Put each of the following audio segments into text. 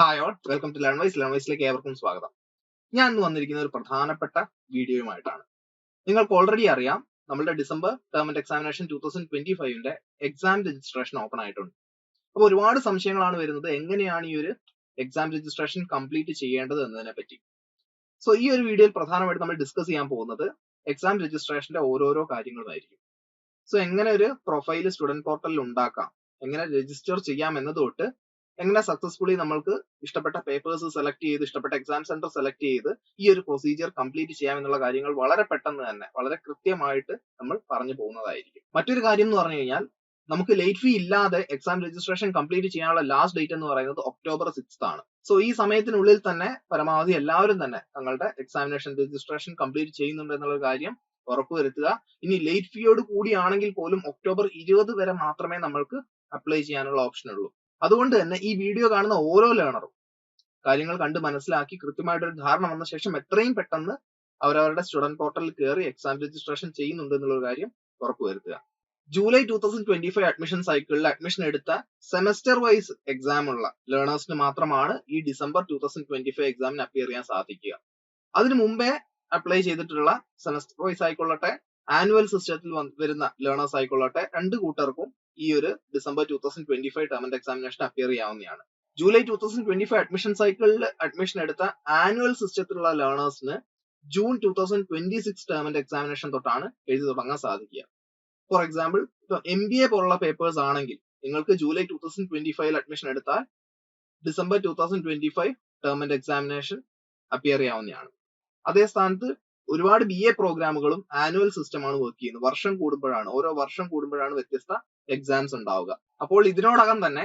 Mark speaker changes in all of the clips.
Speaker 1: Hi all welcome to learn wise learn വൈസിലേക്ക് ഏവർക്കും സ്വാഗതം. ഞാൻ ഇന്ന് വന്നിരിക്കുന്ന ഒരു പ്രധാനപ്പെട്ട വീഡിയോയുമായിട്ടാണ്. നിങ്ങൾക്ക് ഓൾറെഡി അറിയാം നമ്മുടെ December government examination two thousand twenty ഫൈവിന്റെ exam registration open ആയിട്ടുണ്ട്. അപ്പോൾ ഒരുപാട് സംശയങ്ങളാണ് വരുന്നത് എങ്ങനെയാണ് ഈ ഒരു എക്സാം രജിസ്ട്രേഷൻ കംപ്ലീറ്റ് ചെയ്യേണ്ടത് എന്നതിനെ പറ്റി. സോ ഈ ഒരു വീഡിയോയിൽ പ്രധാനമായിട്ട് നമ്മൾ ഡിസ്കസ് ചെയ്യാൻ പോകുന്നത് എക്സാം രജിസ്ട്രേഷന്റെ ഓരോരോ കാര്യങ്ങളുമായിരിക്കും. സോ എങ്ങനെ ഒരു പ്രൊഫൈൽ സ്റ്റുഡന്റ് പോർട്ടലിൽ ഉണ്ടാക്കാം എങ്ങനെ രജിസ്റ്റർ ചെയ്യാം എന്നത് തൊട്ട് എങ്ങനെ സക്സസ്ഫുള്ളി നമ്മൾക്ക് ഇഷ്ടപ്പെട്ട പേപ്പേഴ്സ് സെലക്ട് ചെയ്ത് ഇഷ്ടപ്പെട്ട എക്സാം സെന്റർ സെലക്ട് ചെയ്ത് ഈ ഒരു പ്രൊസീജിയർ കംപ്ലീറ്റ് ചെയ്യാം എന്നുള്ള കാര്യങ്ങൾ വളരെ പെട്ടെന്ന് തന്നെ വളരെ കൃത്യമായിട്ട് നമ്മൾ പറഞ്ഞു പോകുന്നതായിരിക്കും. മറ്റൊരു കാര്യം എന്ന് പറഞ്ഞു കഴിഞ്ഞാൽ നമുക്ക് ലേറ്റ് ഫീ ഇല്ലാതെ എക്സാം രജിസ്ട്രേഷൻ കംപ്ലീറ്റ് ചെയ്യാനുള്ള ലാസ്റ്റ് ഡേറ്റ് എന്ന് പറയുന്നത് ഒക്ടോബർ സിക്സ് ആണ്. സോ ഈ സമയത്തിനുള്ളിൽ തന്നെ പരമാവധി എല്ലാവരും തന്നെ തങ്ങളുടെ എക്സാമിനേഷൻ രജിസ്ട്രേഷൻ കംപ്ലീറ്റ് ചെയ്യുന്നുണ്ട് എന്നുള്ള കാര്യം ഉറപ്പുവരുത്തുക ഇനി ലേറ്റ് ഫീയോട് കൂടിയാണെങ്കിൽ പോലും ഒക്ടോബർ ഇരുപത് വരെ മാത്രമേ നമ്മൾക്ക് അപ്ലൈ ചെയ്യാനുള്ള ഓപ്ഷൻ ഉള്ളൂ. അതുകൊണ്ട് തന്നെ ഈ വീഡിയോ കാണുന്ന ഓരോ ലേണറും കാര്യങ്ങൾ കണ്ട് മനസ്സിലാക്കി കൃത്യമായിട്ടൊരു ധാരണ വന്ന ശേഷം എത്രയും പെട്ടെന്ന് അവരവരുടെ സ്റ്റുഡന്റ് പോർട്ടലിൽ കയറി എക്സാം രജിസ്ട്രേഷൻ ചെയ്യുന്നുണ്ട് എന്നുള്ള കാര്യം ഉറപ്പുവരുത്തുക July two thousand twenty five admission സൈക്കിളിൽ അഡ്മിഷൻ എടുത്ത സെമസ്റ്റർ വൈസ് എക്സാം ഉള്ള ലേണേഴ്സിന് മാത്രമാണ് ഈ December two thousand twenty five എക്സാമിന് അപ്പിയർ ചെയ്യാൻ സാധിക്കുക. അതിനു മുമ്പേ അപ്ലൈ ചെയ്തിട്ടുള്ള സെമസ്റ്റർ വൈസ് ആയിക്കൊള്ളട്ടെ ആനുവൽ സിസ്റ്റത്തിൽ വരുന്ന ലേണേഴ്സ് ആയിക്കൊള്ളട്ടെ രണ്ട് കൂട്ടർക്കും ഈ ഒരു December two thousand twenty five term and examination appear ചെയ്യാവുന്നതാണ്. July two thousand twenty five admission സൈക്കിളിൽ അഡ്മിഷൻ എടുത്ത ആനുവൽ സിസ്റ്റത്തിലുള്ള ലേണേഴ്സിന് June two thousand twenty six term and examination തൊട്ടാണ് എഴുതി തുടങ്ങാൻ സാധിക്കുക. For example M B A പോലുള്ള പേപ്പേഴ്സ് ആണെങ്കിൽ നിങ്ങൾക്ക് July two thousand twenty five admission എടുത്താൽ December two thousand twenty five term and examination appear ചെയ്യാവുന്നതാണ്. അതേ സ്ഥാനത്ത് ഒരുപാട് ബി എ പ്രോഗ്രാമുകളും ആനുവൽ സിസ്റ്റമാണ് വർക്ക് ചെയ്യുന്നത്. വർഷം കൂടുമ്പോഴാണ്. ഓരോ വർഷം കൂടുമ്പോഴാണ് വ്യത്യസ്ത എക്സാംസ് ഉണ്ടാവുക. അപ്പോൾ ഇതിനോടകം തന്നെ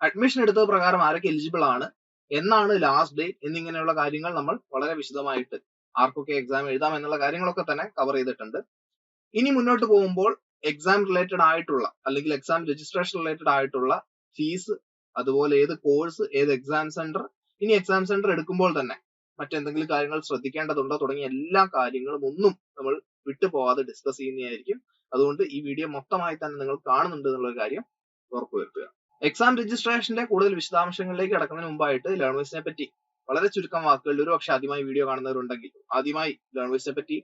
Speaker 1: അഡ്മിഷൻ എടുത്തത് പ്രകാരം ആരൊക്കെ എലിജിബിൾ ആണ് എന്നാണ് ലാസ്റ്റ് ഡേറ്റ് എന്നിങ്ങനെയുള്ള കാര്യങ്ങൾ നമ്മൾ വളരെ വിശദമായിട്ട് ആർക്കൊക്കെ എക്സാം എഴുതാം എന്നുള്ള കാര്യങ്ങളൊക്കെ തന്നെ കവർ ചെയ്തിട്ടുണ്ട്. ഇനി മുന്നോട്ട് പോകുമ്പോൾ എക്സാം റിലേറ്റഡ് ആയിട്ടുള്ള അല്ലെങ്കിൽ എക്സാം രജിസ്ട്രേഷൻ റിലേറ്റഡ് ആയിട്ടുള്ള ഫീസ് അതുപോലെ ഏത് കോഴ്സ് ഏത് എക്സാം സെന്റർ ഇനി എക്സാം സെന്റർ എടുക്കുമ്പോൾ തന്നെ മറ്റെന്തെങ്കിലും കാര്യങ്ങൾ ശ്രദ്ധിക്കേണ്ടതുണ്ടോ തുടങ്ങിയ എല്ലാ കാര്യങ്ങളും ഒന്നും നമ്മൾ വിട്ടുപോകാതെ ഡിസ്കസ് ചെയ്യുന്നതായിരിക്കും. അതുകൊണ്ട് ഈ വീഡിയോ മൊത്തമായി തന്നെ നിങ്ങൾ കാണുന്നുണ്ട് എന്നുള്ള കാര്യം ഉറപ്പുവരുത്തുക. എക്സാം രജിസ്ട്രേഷന്റെ കൂടുതൽ വിശദാംശങ്ങളിലേക്ക് കടക്കുന്നതിന് മുമ്പായിട്ട് ലേണേഴ്സിനെ പറ്റി വളരെ ചുരുക്കം വാക്കുകളിൽ ഒരു പക്ഷെ ആദ്യമായി വീഡിയോ കാണുന്നവരുണ്ടെങ്കിൽ ആദ്യമായി ലേണേഴ്സിനെ പറ്റി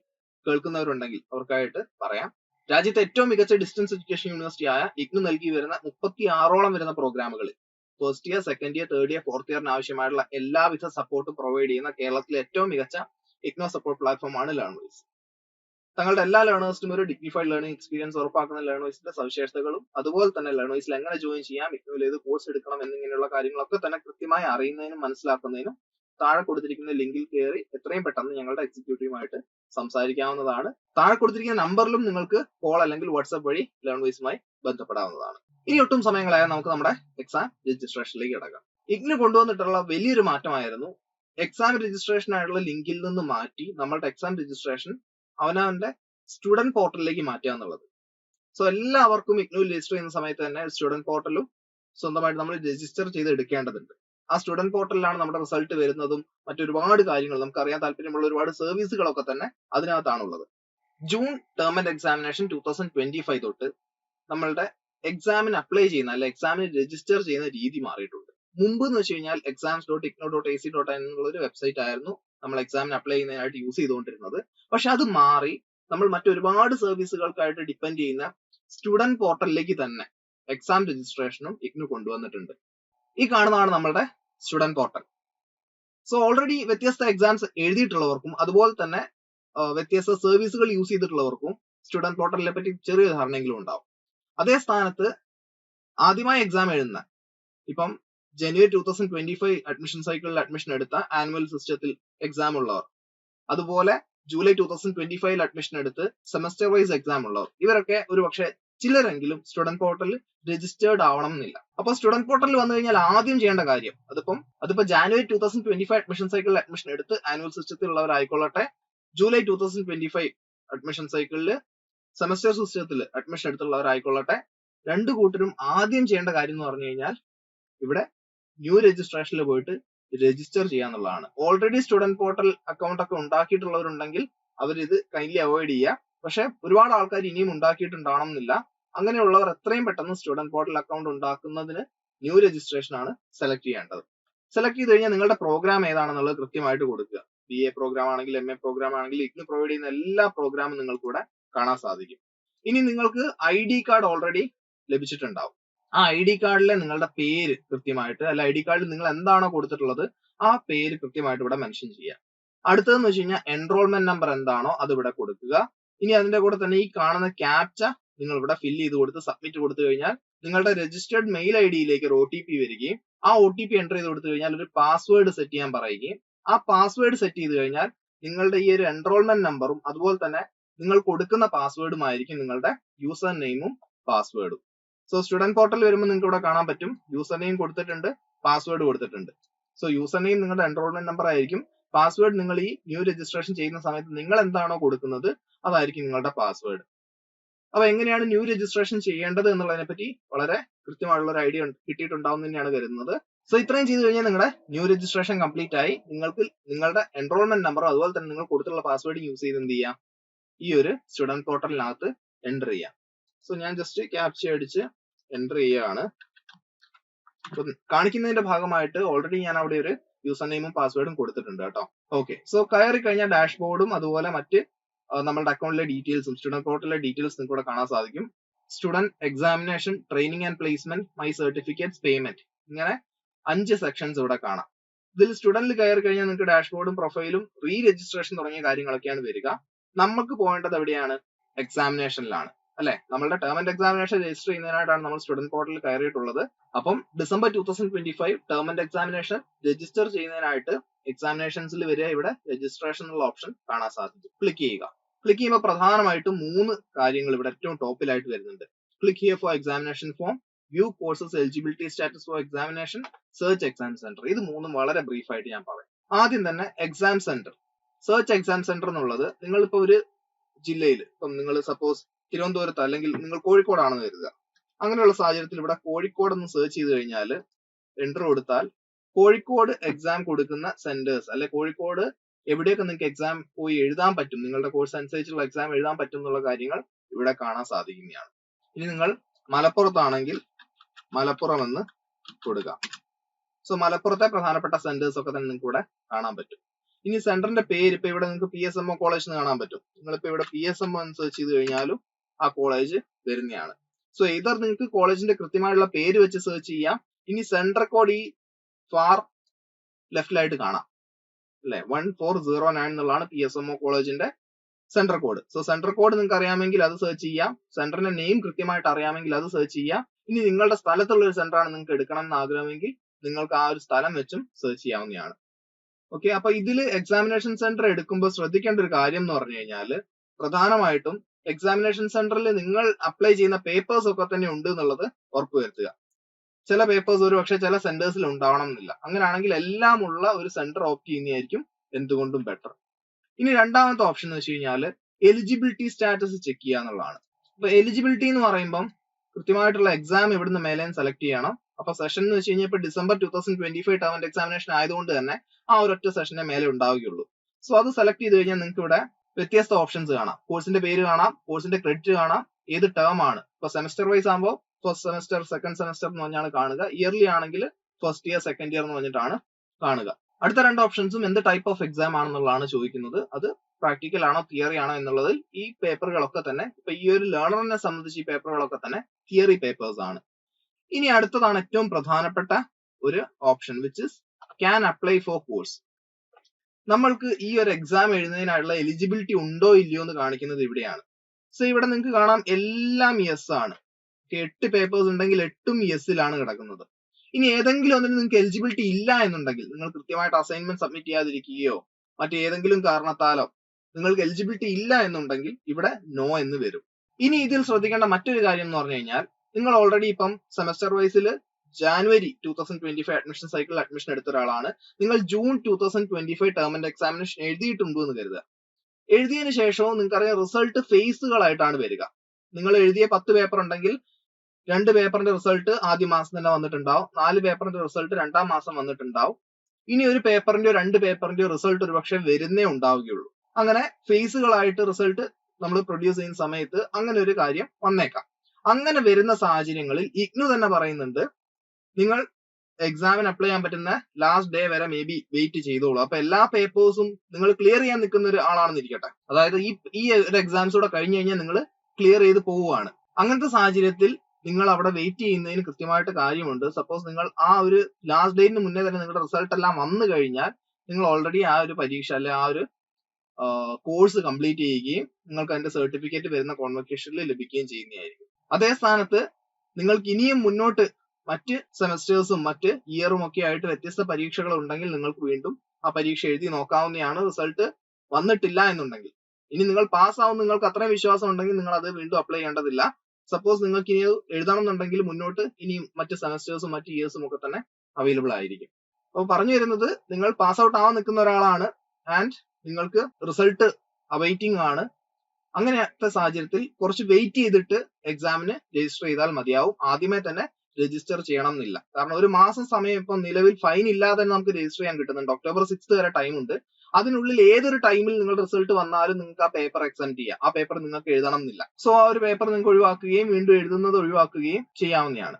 Speaker 1: കേൾക്കുന്നവരുണ്ടെങ്കിൽ അവർക്കായിട്ട് പറയാം. രാജ്യത്തെ ഏറ്റവും മികച്ച ഡിസ്റ്റൻസ് എഡ്യൂക്കേഷൻ യൂണിവേഴ്സിറ്റി ആയ ഇഗ്നു നൽകി വരുന്ന മുപ്പത്തി ആറോളം വരുന്ന പ്രോഗ്രാമുകളിൽ first year second year third year fourth ഇയറിന് ആവശ്യമായിട്ടുള്ള എല്ലാവിധ സപ്പോർട്ടും പ്രൊവൈഡ് ചെയ്യുന്ന കേരളത്തിലെ ഏറ്റവും മികച്ച ഇഗ്നോ സപ്പോർട്ട് പ്ലാറ്റ്ഫോം ആണ് ലേണേഴ്സ് തങ്ങളുടെ എല്ലാ ലേണേഴ്സിനും ഒരു ഡിഗ്നിഫൈഡ് ലേണിംഗ് എക്സ്പീരിയൻസ് ഉറപ്പാക്കുന്ന ലേണേഴ്സിന്റെ സവിശേഷതകളും അതുപോലെ തന്നെ ലേണേഴ്സിൽ എങ്ങനെ ജോയിൻ ചെയ്യാം ഇഗ്നോയിൽ ഏത് കോഴ്സ് എടുക്കണം എന്നിങ്ങനെയുള്ള കാര്യങ്ങളൊക്കെ തന്നെ കൃത്യമായി അറിയുന്നതിനും മനസ്സിലാക്കുന്നതിനും താഴെ കൊടുത്തിരിക്കുന്ന ലിങ്കിൽ കയറി എത്രയും പെട്ടെന്ന് ഞങ്ങളുടെ എക്സിക്യൂട്ടീവുമായിട്ട് സംസാരിക്കാവുന്നതാണ്. താഴെ കൊടുത്തിരിക്കുന്ന നമ്പറിലും നിങ്ങൾക്ക് കോൾ അല്ലെങ്കിൽ വാട്സ്ആപ്പ് വഴി ലേൺവൈസുമായി ബന്ധപ്പെടാവുന്നതാണ്. ഇനി ഒട്ടും സമയങ്ങളായ നമുക്ക് നമ്മുടെ എക്സാം രജിസ്ട്രേഷനിലേക്ക് കിടക്കാം. ഇഗ്നു കൊണ്ടുവന്നിട്ടുള്ള വലിയൊരു മാറ്റമായിരുന്നു. എക്സാം രജിസ്ട്രേഷൻ ആയിട്ടുള്ള ലിങ്കിൽ നിന്ന് മാറ്റി നമ്മളുടെ എക്സാം രജിസ്ട്രേഷൻ അവനവന്റെ സ്റ്റുഡന്റ് പോർട്ടലിലേക്ക് മാറ്റുക എന്നുള്ളത്. സോ എല്ലാവർക്കും ഇഗ്നു രജിസ്റ്റർ ചെയ്യുന്ന സമയത്ത് തന്നെ സ്റ്റുഡന്റ് പോർട്ടലും സ്വന്തമായിട്ട് നമ്മൾ രജിസ്റ്റർ ചെയ്ത് എടുക്കേണ്ടതുണ്ട് ആ സ്റ്റുഡന്റ് പോർട്ടലിലാണ് നമ്മുടെ റിസൾട്ട് വരുന്നതും മറ്റൊരുപാട് കാര്യങ്ങൾ നമുക്ക് അറിയാൻ താല്പര്യമുള്ള ഒരുപാട് സർവീസുകളൊക്കെ തന്നെ അതിനകത്താണുള്ളത്. June term and examination two thousand twenty five തൊട്ട് നമ്മളുടെ എക്സാമിന് അപ്ലൈ ചെയ്യുന്ന അല്ലെ എക്സാമിന് രജിസ്റ്റർ ചെയ്യുന്ന രീതി മാറിയിട്ടുണ്ട്. മുമ്പ് എന്ന് വെച്ച് കഴിഞ്ഞാൽ exams dot IGNOU dot A C dot എന്നുള്ള ഒരു വെബ്സൈറ്റ് ആയിരുന്നു നമ്മൾ എക്സാമിന് അപ്ലൈ ചെയ്യുന്നതിനായിട്ട് യൂസ് ചെയ്തുകൊണ്ടിരുന്നത്. പക്ഷെ അത് മാറി നമ്മൾ മറ്റൊരുപാട് സർവീസുകൾക്കായിട്ട് ഡിപ്പെൻഡ് ചെയ്യുന്ന സ്റ്റുഡന്റ് പോർട്ടലിലേക്ക് തന്നെ എക്സാം രജിസ്ട്രേഷനും ഇഗ്നു കൊണ്ടുവന്നിട്ടുണ്ട്. ഈ കാണുന്നതാണ് നമ്മളുടെ സ്റ്റുഡന്റ് പോർട്ടൽ സോ ഓൾറെഡി വ്യത്യസ്ത എക്സാംസ് എഴുതിയിട്ടുള്ളവർക്കും അതുപോലെ തന്നെ വ്യത്യസ്ത സർവീസുകൾ യൂസ് ചെയ്തിട്ടുള്ളവർക്കും സ്റ്റുഡന്റ് പോർട്ടലിനെ പറ്റി ചെറിയ ധാരണയെങ്കിലും ഉണ്ടാവും. അതേ സ്ഥാനത്ത് ആദ്യമായി എക്സാം എഴുതുന്ന ഇപ്പം January two thousand twenty five admission സൈക്കിളിൽ അഡ്മിഷൻ എടുത്ത ആനുവൽ സിസ്റ്റത്തിൽ എക്സാം ഉള്ളവർ അതുപോലെ ജൂലൈ ടൂ തൗസൻഡ് ട്വന്റി ഫൈവിൽ അഡ്മിഷൻ എടുത്ത് സെമസ്റ്റർ വൈസ് എക്സാം ഉള്ളവർ ഇവരൊക്കെ ഒരു പക്ഷേ ചിലരെങ്കിലും സ്റ്റുഡന്റ് പോർട്ടലിൽ രജിസ്റ്റേർഡ് ആവണം എന്നില്ല അപ്പൊ സ്റ്റുഡന്റ് പോർട്ടലിൽ വന്നു കഴിഞ്ഞാൽ ആദ്യം ചെയ്യേണ്ട കാര്യം അതിപ്പം അതിപ്പോ January two thousand twenty five admission സൈക്കിളിൽ അഡ്മിഷൻ എടുത്ത് ആനുവൽ സിസ്റ്റത്തിൽ ഉള്ളവരായിക്കൊള്ളട്ടെ July two thousand twenty five admission സൈക്കിളിൽ സെമസ്റ്റർ സിസ്റ്റത്തിൽ അഡ്മിഷൻ എടുത്തുള്ളവരായിക്കൊള്ളട്ടെ. രണ്ട് കൂട്ടരും ആദ്യം ചെയ്യേണ്ട കാര്യം എന്ന് പറഞ്ഞു കഴിഞ്ഞാൽ ഇവിടെ ന്യൂ രജിസ്ട്രേഷനിൽ പോയിട്ട് രജിസ്റ്റർ ചെയ്യാന്നുള്ളതാണ് ഓൾറെഡി സ്റ്റുഡന്റ് പോർട്ടൽ അക്കൗണ്ട് ഒക്കെ ഉണ്ടാക്കിയിട്ടുള്ളവരുണ്ടെങ്കിൽ അവർ ഇത് കൈൻഡ്ലി അവോയ്ഡ് ചെയ്യുക. പക്ഷെ ഒരുപാട് ആൾക്കാർ ഇനിയും ഉണ്ടാക്കിയിട്ടുണ്ടാവണമെന്നില്ല. അങ്ങനെയുള്ളവർ എത്രയും പെട്ടെന്ന് സ്റ്റുഡന്റ് പോർട്ടൽ അക്കൗണ്ട് ഉണ്ടാക്കുന്നതിന് ന്യൂ രജിസ്ട്രേഷൻ ആണ് സെലക്ട് ചെയ്യേണ്ടത്. സെലക്ട് ചെയ്ത് കഴിഞ്ഞാൽ നിങ്ങളുടെ പ്രോഗ്രാം ഏതാണെന്നുള്ളത് കൃത്യമായിട്ട് കൊടുക്കുക. ബി എ പ്രോഗ്രാം ആണെങ്കിൽ എം എ പ്രോഗ്രാം ആണെങ്കിൽ ഇഗ്നു പ്രൊവൈഡ് ചെയ്യുന്ന എല്ലാ പ്രോഗ്രാമും നിങ്ങൾക്ക് ഇവിടെ കാണാൻ സാധിക്കും. ഇനി നിങ്ങൾക്ക് ഐ ഡി കാർഡ് ഓൾറെഡി ലഭിച്ചിട്ടുണ്ടാവും. ആ ഐ ഡി കാർഡിലെ നിങ്ങളുടെ പേര് കൃത്യമായിട്ട് അല്ല ഐ ഡി കാർഡിൽ നിങ്ങൾ എന്താണോ കൊടുത്തിട്ടുള്ളത് ആ പേര് കൃത്യമായിട്ട് ഇവിടെ മെൻഷൻ ചെയ്യുക അടുത്തതെന്ന് വെച്ച് കഴിഞ്ഞാൽ എൻറോൾമെന്റ് നമ്പർ എന്താണോ അത് ഇവിടെ കൊടുക്കുക. ഇനി അതിന്റെ കൂടെ തന്നെ ഈ കാണുന്ന ക്യാപ്ച നിങ്ങൾ ഇവിടെ ഫില്ല് ചെയ്ത് കൊടുത്ത് സബ്മിറ്റ് കൊടുത്തു കഴിഞ്ഞാൽ നിങ്ങളുടെ രജിസ്റ്റേർഡ് മെയിൽ ഐ ഡിയിലേക്ക് ഒരു ഒ ടി പി വരികയും ആ ഒ ടി പി എന്റർ ചെയ്ത് കൊടുത്തു കഴിഞ്ഞാൽ ഒരു പാസ്വേഡ് സെറ്റ് ചെയ്യാൻ പറയുകയും ആ പാസ്വേഡ് സെറ്റ് ചെയ്ത് കഴിഞ്ഞാൽ നിങ്ങളുടെ ഈ ഒരു എൻറോൾമെന്റ് നമ്പറും അതുപോലെ തന്നെ നിങ്ങൾ കൊടുക്കുന്ന പാസ്വേഡുമായിരിക്കും നിങ്ങളുടെ യൂസർ നെയിമും പാസ്വേഡും സോ സ്റ്റുഡന്റ് പോർട്ടൽ വരുമ്പോൾ നിങ്ങൾക്ക് ഇവിടെ കാണാൻ പറ്റും. യൂസർ നെയിം കൊടുത്തിട്ടുണ്ട് പാസ്വേഡ് കൊടുത്തിട്ടുണ്ട്. സോ യൂസർ നെയിം നിങ്ങളുടെ എൻറോൾമെന്റ് നമ്പർ ആയിരിക്കും. പാസ്വേഡ് നിങ്ങൾ ഈ ന്യൂ രജിസ്ട്രേഷൻ ചെയ്യുന്ന സമയത്ത് നിങ്ങൾ എന്താണോ കൊടുക്കുന്നത് അതായിരിക്കും നിങ്ങളുടെ പാസ്വേഡ് അപ്പൊ എങ്ങനെയാണ് ന്യൂ രജിസ്ട്രേഷൻ ചെയ്യേണ്ടത് എന്നുള്ളതിനെ പറ്റി വളരെ കൃത്യമായുള്ള ഒരു ഐഡിയ കിട്ടിയിട്ടുണ്ടാവും തന്നെയാണ് കരുതുന്നത് സോ ഇത്രയും ചെയ്തു കഴിഞ്ഞാൽ നിങ്ങളുടെ ന്യൂ രജിസ്ട്രേഷൻ കംപ്ലീറ്റ് ആയി. നിങ്ങൾക്ക് നിങ്ങളുടെ എൻറോൾമെന്റ് നമ്പറും അതുപോലെ തന്നെ നിങ്ങൾ കൊടുത്തുള്ള പാസ്വേഡ് യൂസ് ചെയ്ത് എന്ത് ചെയ്യാം? ഈ ഒരു സ്റ്റുഡന്റ് പോർട്ടലിനകത്ത് എന്റർ ചെയ്യാം. സോ ഞാൻ ജസ്റ്റ് ക്യാപ്ച അടിച്ച് എന്റർ ചെയ്യുകയാണ്. കാണിക്കുന്നതിന്റെ ഭാഗമായിട്ട് ഓൾറെഡി ഞാൻ അവിടെ ഒരു യൂസർ നെയിമും പാസ്വേഡും കൊടുത്തിട്ടുണ്ട് കേട്ടോ. ഓക്കെ സോ കയറി കഴിഞ്ഞാൽ ഡാഷ്ബോർഡും അതുപോലെ മറ്റ് നമ്മുടെ അക്കൗണ്ടിലെ ഡീറ്റെയിൽസും സ്റ്റുഡന്റ് പോർട്ടലിലെ ഡീറ്റെയിൽസ് നിങ്ങൾക്ക് ഇവിടെ കാണാൻ സാധിക്കും. Student examination training and placement my certificates payment ഇങ്ങനെ അഞ്ച് സെക്ഷൻസ് ഇവിടെ കാണാം. ഇതിൽ സ്റ്റുഡന്റിൽ കയറി കഴിഞ്ഞാൽ നിങ്ങൾക്ക് ഡാഷ്ബോർഡും പ്രൊഫൈലും റീ രജിസ്ട്രേഷൻ തുടങ്ങിയ കാര്യങ്ങളൊക്കെയാണ് വരിക. നമുക്ക് പോകേണ്ടത് എവിടെയാണ്? എക്സാമിനേഷനിലാണ് അല്ലെ? നമ്മളുടെ ടേം ആൻഡ് എക്സാമിനേഷൻ രജിസ്റ്റർ ചെയ്യുന്നതിനായിട്ടാണ് നമ്മൾ സ്റ്റുഡന്റ് പോർട്ടലിൽ കയറിയിട്ടുള്ളത്. അപ്പം December two thousand twenty five term and examination register ചെയ്യുന്നതിനായിട്ട് എക്സാമിനേഷൻസിൽ വരെ ഇവിടെ രജിസ്ട്രേഷൻ ഉള്ള ഓപ്ഷൻ കാണാൻ സാധിക്കും. ക്ലിക്ക് ചെയ്യുക. ക്ലിക്ക് ചെയ്യുമ്പോൾ പ്രധാനമായിട്ടും മൂന്ന് കാര്യങ്ങൾ ഇവിടെ ഏറ്റവും ടോപ്പിലായിട്ട് വരുന്നുണ്ട്. ക്ലിക്ക് ചെയ്യുക for examination form view courses eligibility status for examination search exam centre ഇത് മൂന്നും വളരെ ബ്രീഫ് ആയിട്ട് ഞാൻ പറയാം. ആദ്യം തന്നെ exam centre search exam centre എന്നുള്ളത് നിങ്ങൾ ഇപ്പൊ ഒരു ജില്ലയിൽ ഇപ്പം നിങ്ങൾ സപ്പോസ് തിരുവനന്തപുരത്ത് അല്ലെങ്കിൽ നിങ്ങൾ കോഴിക്കോടാണെന്ന് കരുതുക. അങ്ങനെയുള്ള സാഹചര്യത്തിൽ ഇവിടെ കോഴിക്കോട് എന്ന് സെർച്ച് ചെയ്ത് കഴിഞ്ഞാൽ എന്റർ കൊടുത്താൽ കോഴിക്കോട് എക്സാം കൊടുക്കുന്ന സെന്റേഴ്സ് അല്ലെ കോഴിക്കോട് എവിടെയൊക്കെ നിങ്ങൾക്ക് എക്സാം പോയി എഴുതാൻ പറ്റും നിങ്ങളുടെ കോഴ്സ് അനുസരിച്ചുള്ള എക്സാം എഴുതാൻ പറ്റും എന്നുള്ള കാര്യങ്ങൾ ഇവിടെ കാണാൻ സാധിക്കുന്നതാണ്. ഇനി നിങ്ങൾ മലപ്പുറത്താണെങ്കിൽ മലപ്പുറം എന്ന് കൊടുക്കാം. സോ മലപ്പുറത്തെ പ്രധാനപ്പെട്ട സെന്റേഴ്സ് ഒക്കെ തന്നെ നിങ്ങൾക്ക് ഇവിടെ കാണാൻ പറ്റും. ഇനി സെന്ററിന്റെ പേര് ഇപ്പൊ ഇവിടെ നിങ്ങൾക്ക് P S M O college എന്ന് കാണാൻ പറ്റും. നിങ്ങളിപ്പോ ഇവിടെ പി എസ് എം ഒ എന്ന് സെർച്ച് ചെയ്ത് കഴിഞ്ഞാലും ആ കോളേജ് വരുന്നതാണ്. സോ ഇതർ നിങ്ങൾക്ക് കോളേജിന്റെ കൃത്യമായുള്ള പേര് വെച്ച് സെർച്ച് ചെയ്യാം. ഇനി സെന്റർ കോഡ് ഈ ഫാർ ലെഫ്റ്റിലായിട്ട് കാണാം. അല്ലെ? വൺ ഫോർ സീറോ നയൻ എന്നുള്ളതാണ് പി എസ് എം ഒ കോളേജിന്റെ centre code so centre code നിങ്ങൾക്ക് അറിയാമെങ്കിൽ അത് സെർച്ച് ചെയ്യാം. സെന്ററിന്റെ നെയിം കൃത്യമായിട്ട് അറിയാമെങ്കിൽ അത് സെർച്ച് ചെയ്യാം. ഇനി നിങ്ങളുടെ സ്ഥലത്തുള്ള ഒരു സെന്റർ ആണ് നിങ്ങൾക്ക് എടുക്കണം എന്ന് ആഗ്രഹമെങ്കിൽ നിങ്ങൾക്ക് ആ ഒരു സ്ഥലം വെച്ചും സെർച്ച് ചെയ്യാവുന്നതാണ്. ഓക്കെ അപ്പൊ ഇതിൽ എക്സാമിനേഷൻ സെന്റർ എടുക്കുമ്പോൾ ശ്രദ്ധിക്കേണ്ട ഒരു കാര്യം എന്ന് പറഞ്ഞു കഴിഞ്ഞാൽ പ്രധാനമായിട്ടും എക്സാമിനേഷൻ സെന്ററിൽ നിങ്ങൾ അപ്ലൈ ചെയ്യുന്ന പേപ്പേഴ്സ് ഒക്കെ തന്നെ ഉണ്ട് എന്നുള്ളത് ഉറപ്പുവരുത്തുക ചില പേപ്പേഴ്സ് ഒരു പക്ഷേ ചില സെന്റേഴ്സിൽ ഉണ്ടാവണം എന്നില്ല. അങ്ങനെയാണെങ്കിൽ എല്ലാം ഉള്ള ഒരു സെന്റർ ഓപ്റ്റ് ചെയ്യുന്നതായിരിക്കും എന്തുകൊണ്ടും ബെറ്റർ ഇനി രണ്ടാമത്തെ ഓപ്ഷൻ എന്ന് വെച്ച് കഴിഞ്ഞാൽ എലിജിബിലിറ്റി സ്റ്റാറ്റസ് ചെക്ക് ചെയ്യുക എന്നുള്ളതാണ്. അപ്പൊ എലിജിബിലിറ്റി എന്ന് പറയുമ്പം കൃത്യമായിട്ടുള്ള എക്സാം ഇവിടുന്ന് മേലെ സെലക്ട് ചെയ്യണം. അപ്പൊ സെഷൻ എന്ന് വെച്ച് കഴിഞ്ഞാൽ ഇപ്പൊ December two thousand twenty five term end examination ആയതുകൊണ്ട് തന്നെ ആ ഒരൊറ്റ സെഷനെ മേലെ ഉണ്ടാവുകയുള്ളൂ. സോ അത് സെലക്ട് ചെയ്ത് കഴിഞ്ഞാൽ നിങ്ങൾക്ക് ഇവിടെ വ്യത്യസ്ത ഓപ്ഷൻസ് കാണാം. കോഴ്സിന്റെ പേര് കാണാം കോഴ്സിന്റെ ക്രെഡിറ്റ് കാണാം ഏത് ടേം ആണ്. ഇപ്പൊ സെമസ്റ്റർ വൈസ് ആകുമ്പോൾ ഫസ്റ്റ് സെമസ്റ്റർ സെക്കൻഡ് സെമസ്റ്റർ എന്ന് പറഞ്ഞാണ് കാണുക. ഇയർലി ആണെങ്കിൽ ഫസ്റ്റ് ഇയർ സെക്കൻഡ് ഇയർ എന്ന് പറഞ്ഞിട്ടാണ് കാണുക. അടുത്ത രണ്ട് ഓപ്ഷൻസും എന്ത് ടൈപ്പ് ഓഫ് എക്സാം ആണെന്നുള്ളതാണ് ചോദിക്കുന്നത്. അത് പ്രാക്ടിക്കൽ ആണോ തിയറി ആണോ എന്നുള്ളതിൽ ഈ പേപ്പറുകളൊക്കെ തന്നെ ഇപ്പൊ ഈ ഒരു ലേണറിനെ സംബന്ധിച്ച് ഈ പേപ്പറുകളൊക്കെ തന്നെ തിയറി പേപ്പേഴ്സ് ആണ്. ഇനി അടുത്തതാണ് ഏറ്റവും പ്രധാനപ്പെട്ട ഒരു option which is can apply for course നമ്മൾക്ക് ഈ ഒരു എക്സാം എഴുതുന്നതിനായുള്ള എലിജിബിലിറ്റി ഉണ്ടോ ഇല്ലയോ എന്ന് കാണിക്കുന്നത് ഇവിടെയാണ്. സോ ഇവിടെ നിങ്ങൾക്ക് കാണാം എല്ലാം യെസ് ആണ്. എട്ട് പേപ്പേഴ്സ് ഉണ്ടെങ്കിൽ എട്ടും യെസ്സിലാണ് കിടക്കുന്നത്. ഇനി ഏതെങ്കിലും ഒന്നിന് നിങ്ങൾക്ക് എലിജിബിലിറ്റി ഇല്ല എന്നുണ്ടെങ്കിൽ നിങ്ങൾ കൃത്യമായിട്ട് അസൈൻമെന്റ് സബ്മിറ്റ് ചെയ്യാതിരിക്കുകയോ മറ്റേതെങ്കിലും കാരണത്താലോ നിങ്ങൾക്ക് എലിജിബിലിറ്റി ഇല്ല എന്നുണ്ടെങ്കിൽ ഇവിടെ നോ എന്ന് വരും. ഇനി ഇതിൽ ശ്രദ്ധിക്കേണ്ട മറ്റൊരു കാര്യം എന്ന് പറഞ്ഞു കഴിഞ്ഞാൽ നിങ്ങൾ ഓൾറെഡി ഇപ്പം semester വൈസിൽ January two thousand twenty five admission cycle admission എടുത്ത ഒരാളാണ്. നിങ്ങൾ June two thousand twenty five ടേമിന്റെ examination എഴുതിയിട്ടുണ്ട് എന്ന് കരുതുക. എഴുതിയതിനു ശേഷവും നിങ്ങൾക്കറിയാം റിസൾട്ട് ഫേസുകളായിട്ടാണ് വരിക. നിങ്ങൾ എഴുതിയ പത്ത് പേപ്പർ ഉണ്ടെങ്കിൽ രണ്ട് പേപ്പറിന്റെ റിസൾട്ട് ആദ്യ മാസം തന്നെ വന്നിട്ടുണ്ടാവും. നാല് പേപ്പറിന്റെ റിസൾട്ട് രണ്ടാം മാസം വന്നിട്ടുണ്ടാവും. ഇനി ഒരു പേപ്പറിന്റെയോ രണ്ട് പേപ്പറിന്റെയോ റിസൾട്ട് ഒരുപക്ഷെ വരുന്നേ ഉണ്ടാവുകയുള്ളൂ. അങ്ങനെ ഫേസുകളായിട്ട് റിസൾട്ട് നമ്മൾ പ്രൊഡ്യൂസ് ചെയ്യുന്ന സമയത്ത് അങ്ങനെ ഒരു കാര്യം വന്നേക്കാം. അങ്ങനെ വരുന്ന സാഹചര്യങ്ങളിൽ ഇഗ്നു തന്നെ പറയുന്നുണ്ട് നിങ്ങൾ എക്സാമിന് അപ്ലൈ ചെയ്യാൻ പറ്റുന്ന ലാസ്റ്റ് ഡേ വരെ മേ ബി വെയിറ്റ് ചെയ്തോളൂ. അപ്പൊ എല്ലാ പേപ്പേഴ്സും നിങ്ങൾ ക്ലിയർ ചെയ്യാൻ നിൽക്കുന്ന ഒരു ആളാണെന്ന് ഇരിക്കട്ടെ അതായത് ഈ ഈ ഒരു എക്സാംസ് കൂടെ കഴിഞ്ഞു കഴിഞ്ഞാൽ നിങ്ങൾ ക്ലിയർ ചെയ്ത് പോവുകയാണ്. അങ്ങനത്തെ സാഹചര്യത്തിൽ നിങ്ങൾ അവിടെ വെയിറ്റ് ചെയ്യുന്നതിന് കൃത്യമായിട്ട് കാര്യമുണ്ട്. സപ്പോസ് നിങ്ങൾ ആ ഒരു ലാസ്റ്റ് ഡേറ്റിന് മുന്നേ തന്നെ നിങ്ങളുടെ റിസൾട്ട് എല്ലാം വന്നു കഴിഞ്ഞാൽ നിങ്ങൾ ഓൾറെഡി ആ ഒരു പരീക്ഷ അല്ലെ ആ ഒരു കോഴ്സ് കംപ്ലീറ്റ് ചെയ്യുകയും നിങ്ങൾക്ക് അതിന്റെ സർട്ടിഫിക്കറ്റ് വരുന്ന കോൺവെക്കേഷനിൽ ലഭിക്കുകയും ചെയ്യുന്നതായിരിക്കും. അതേ സ്ഥാനത്ത് നിങ്ങൾക്ക് ഇനിയും മുന്നോട്ട് മറ്റ് സെമസ്റ്റേഴ്സും മറ്റ് ഇയറും ഒക്കെ ആയിട്ട് വ്യത്യസ്ത പരീക്ഷകൾ ഉണ്ടെങ്കിൽ നിങ്ങൾക്ക് വീണ്ടും ആ പരീക്ഷ എഴുതി നോക്കാവുന്നതാണ് റിസൾട്ട് വന്നിട്ടില്ല എന്നുണ്ടെങ്കിൽ. ഇനി നിങ്ങൾ പാസ് ആവും നിങ്ങൾക്ക് അത്രയും വിശ്വാസം ഉണ്ടെങ്കിൽ നിങ്ങൾ അത് വീണ്ടും അപ്ലൈ ചെയ്യേണ്ടതില്ല. സപ്പോസ് നിങ്ങൾക്ക് ഇനി എഴുതണം എന്നുണ്ടെങ്കിൽ മുന്നോട്ട് ഇനിയും മറ്റ് സെമസ്റ്റേഴ്സും മറ്റ് ഇയേഴ്സും ഒക്കെ തന്നെ അവൈലബിൾ ആയിരിക്കും. അപ്പോൾ പറഞ്ഞു വരുന്നത് നിങ്ങൾ പാസ് ഔട്ട് ആവാൻ നിൽക്കുന്ന ഒരാളാണ് ആൻഡ് നിങ്ങൾക്ക് റിസൾട്ട് അവൈറ്റിംഗ് ആണ്. അങ്ങനത്തെ സാഹചര്യത്തിൽ കുറച്ച് വെയിറ്റ് ചെയ്തിട്ട് എക്സാമിന് രജിസ്റ്റർ ചെയ്താൽ മതിയാവും. ആദ്യമേ തന്നെ രജിസ്റ്റർ ചെയ്യണം എന്നില്ല. കാരണം ഒരു മാസം സമയം ഇപ്പം നിലവിൽ ഫൈൻ ഇല്ലാതെ തന്നെ നമുക്ക് രജിസ്റ്റർ ചെയ്യാൻ കിട്ടുന്നുണ്ട്. ഒക്ടോബർ സിക്സ് വരെ ടൈം ഉണ്ട്. അതിനുള്ളിൽ ഏതൊരു ടൈമിൽ നിങ്ങളുടെ റിസൾട്ട് വന്നാലും നിങ്ങൾക്ക് ആ പേപ്പർ എക്സെൻഡ് ചെയ്യാം. ആ പേപ്പർ നിങ്ങൾക്ക് എഴുതണം എന്നില്ല. സോ ആ ഒരു പേപ്പർ നിങ്ങൾക്ക് ഒഴിവാക്കുകയും വീണ്ടും എഴുതുന്നത് ഒഴിവാക്കുകയും ചെയ്യാവുന്നതാണ്.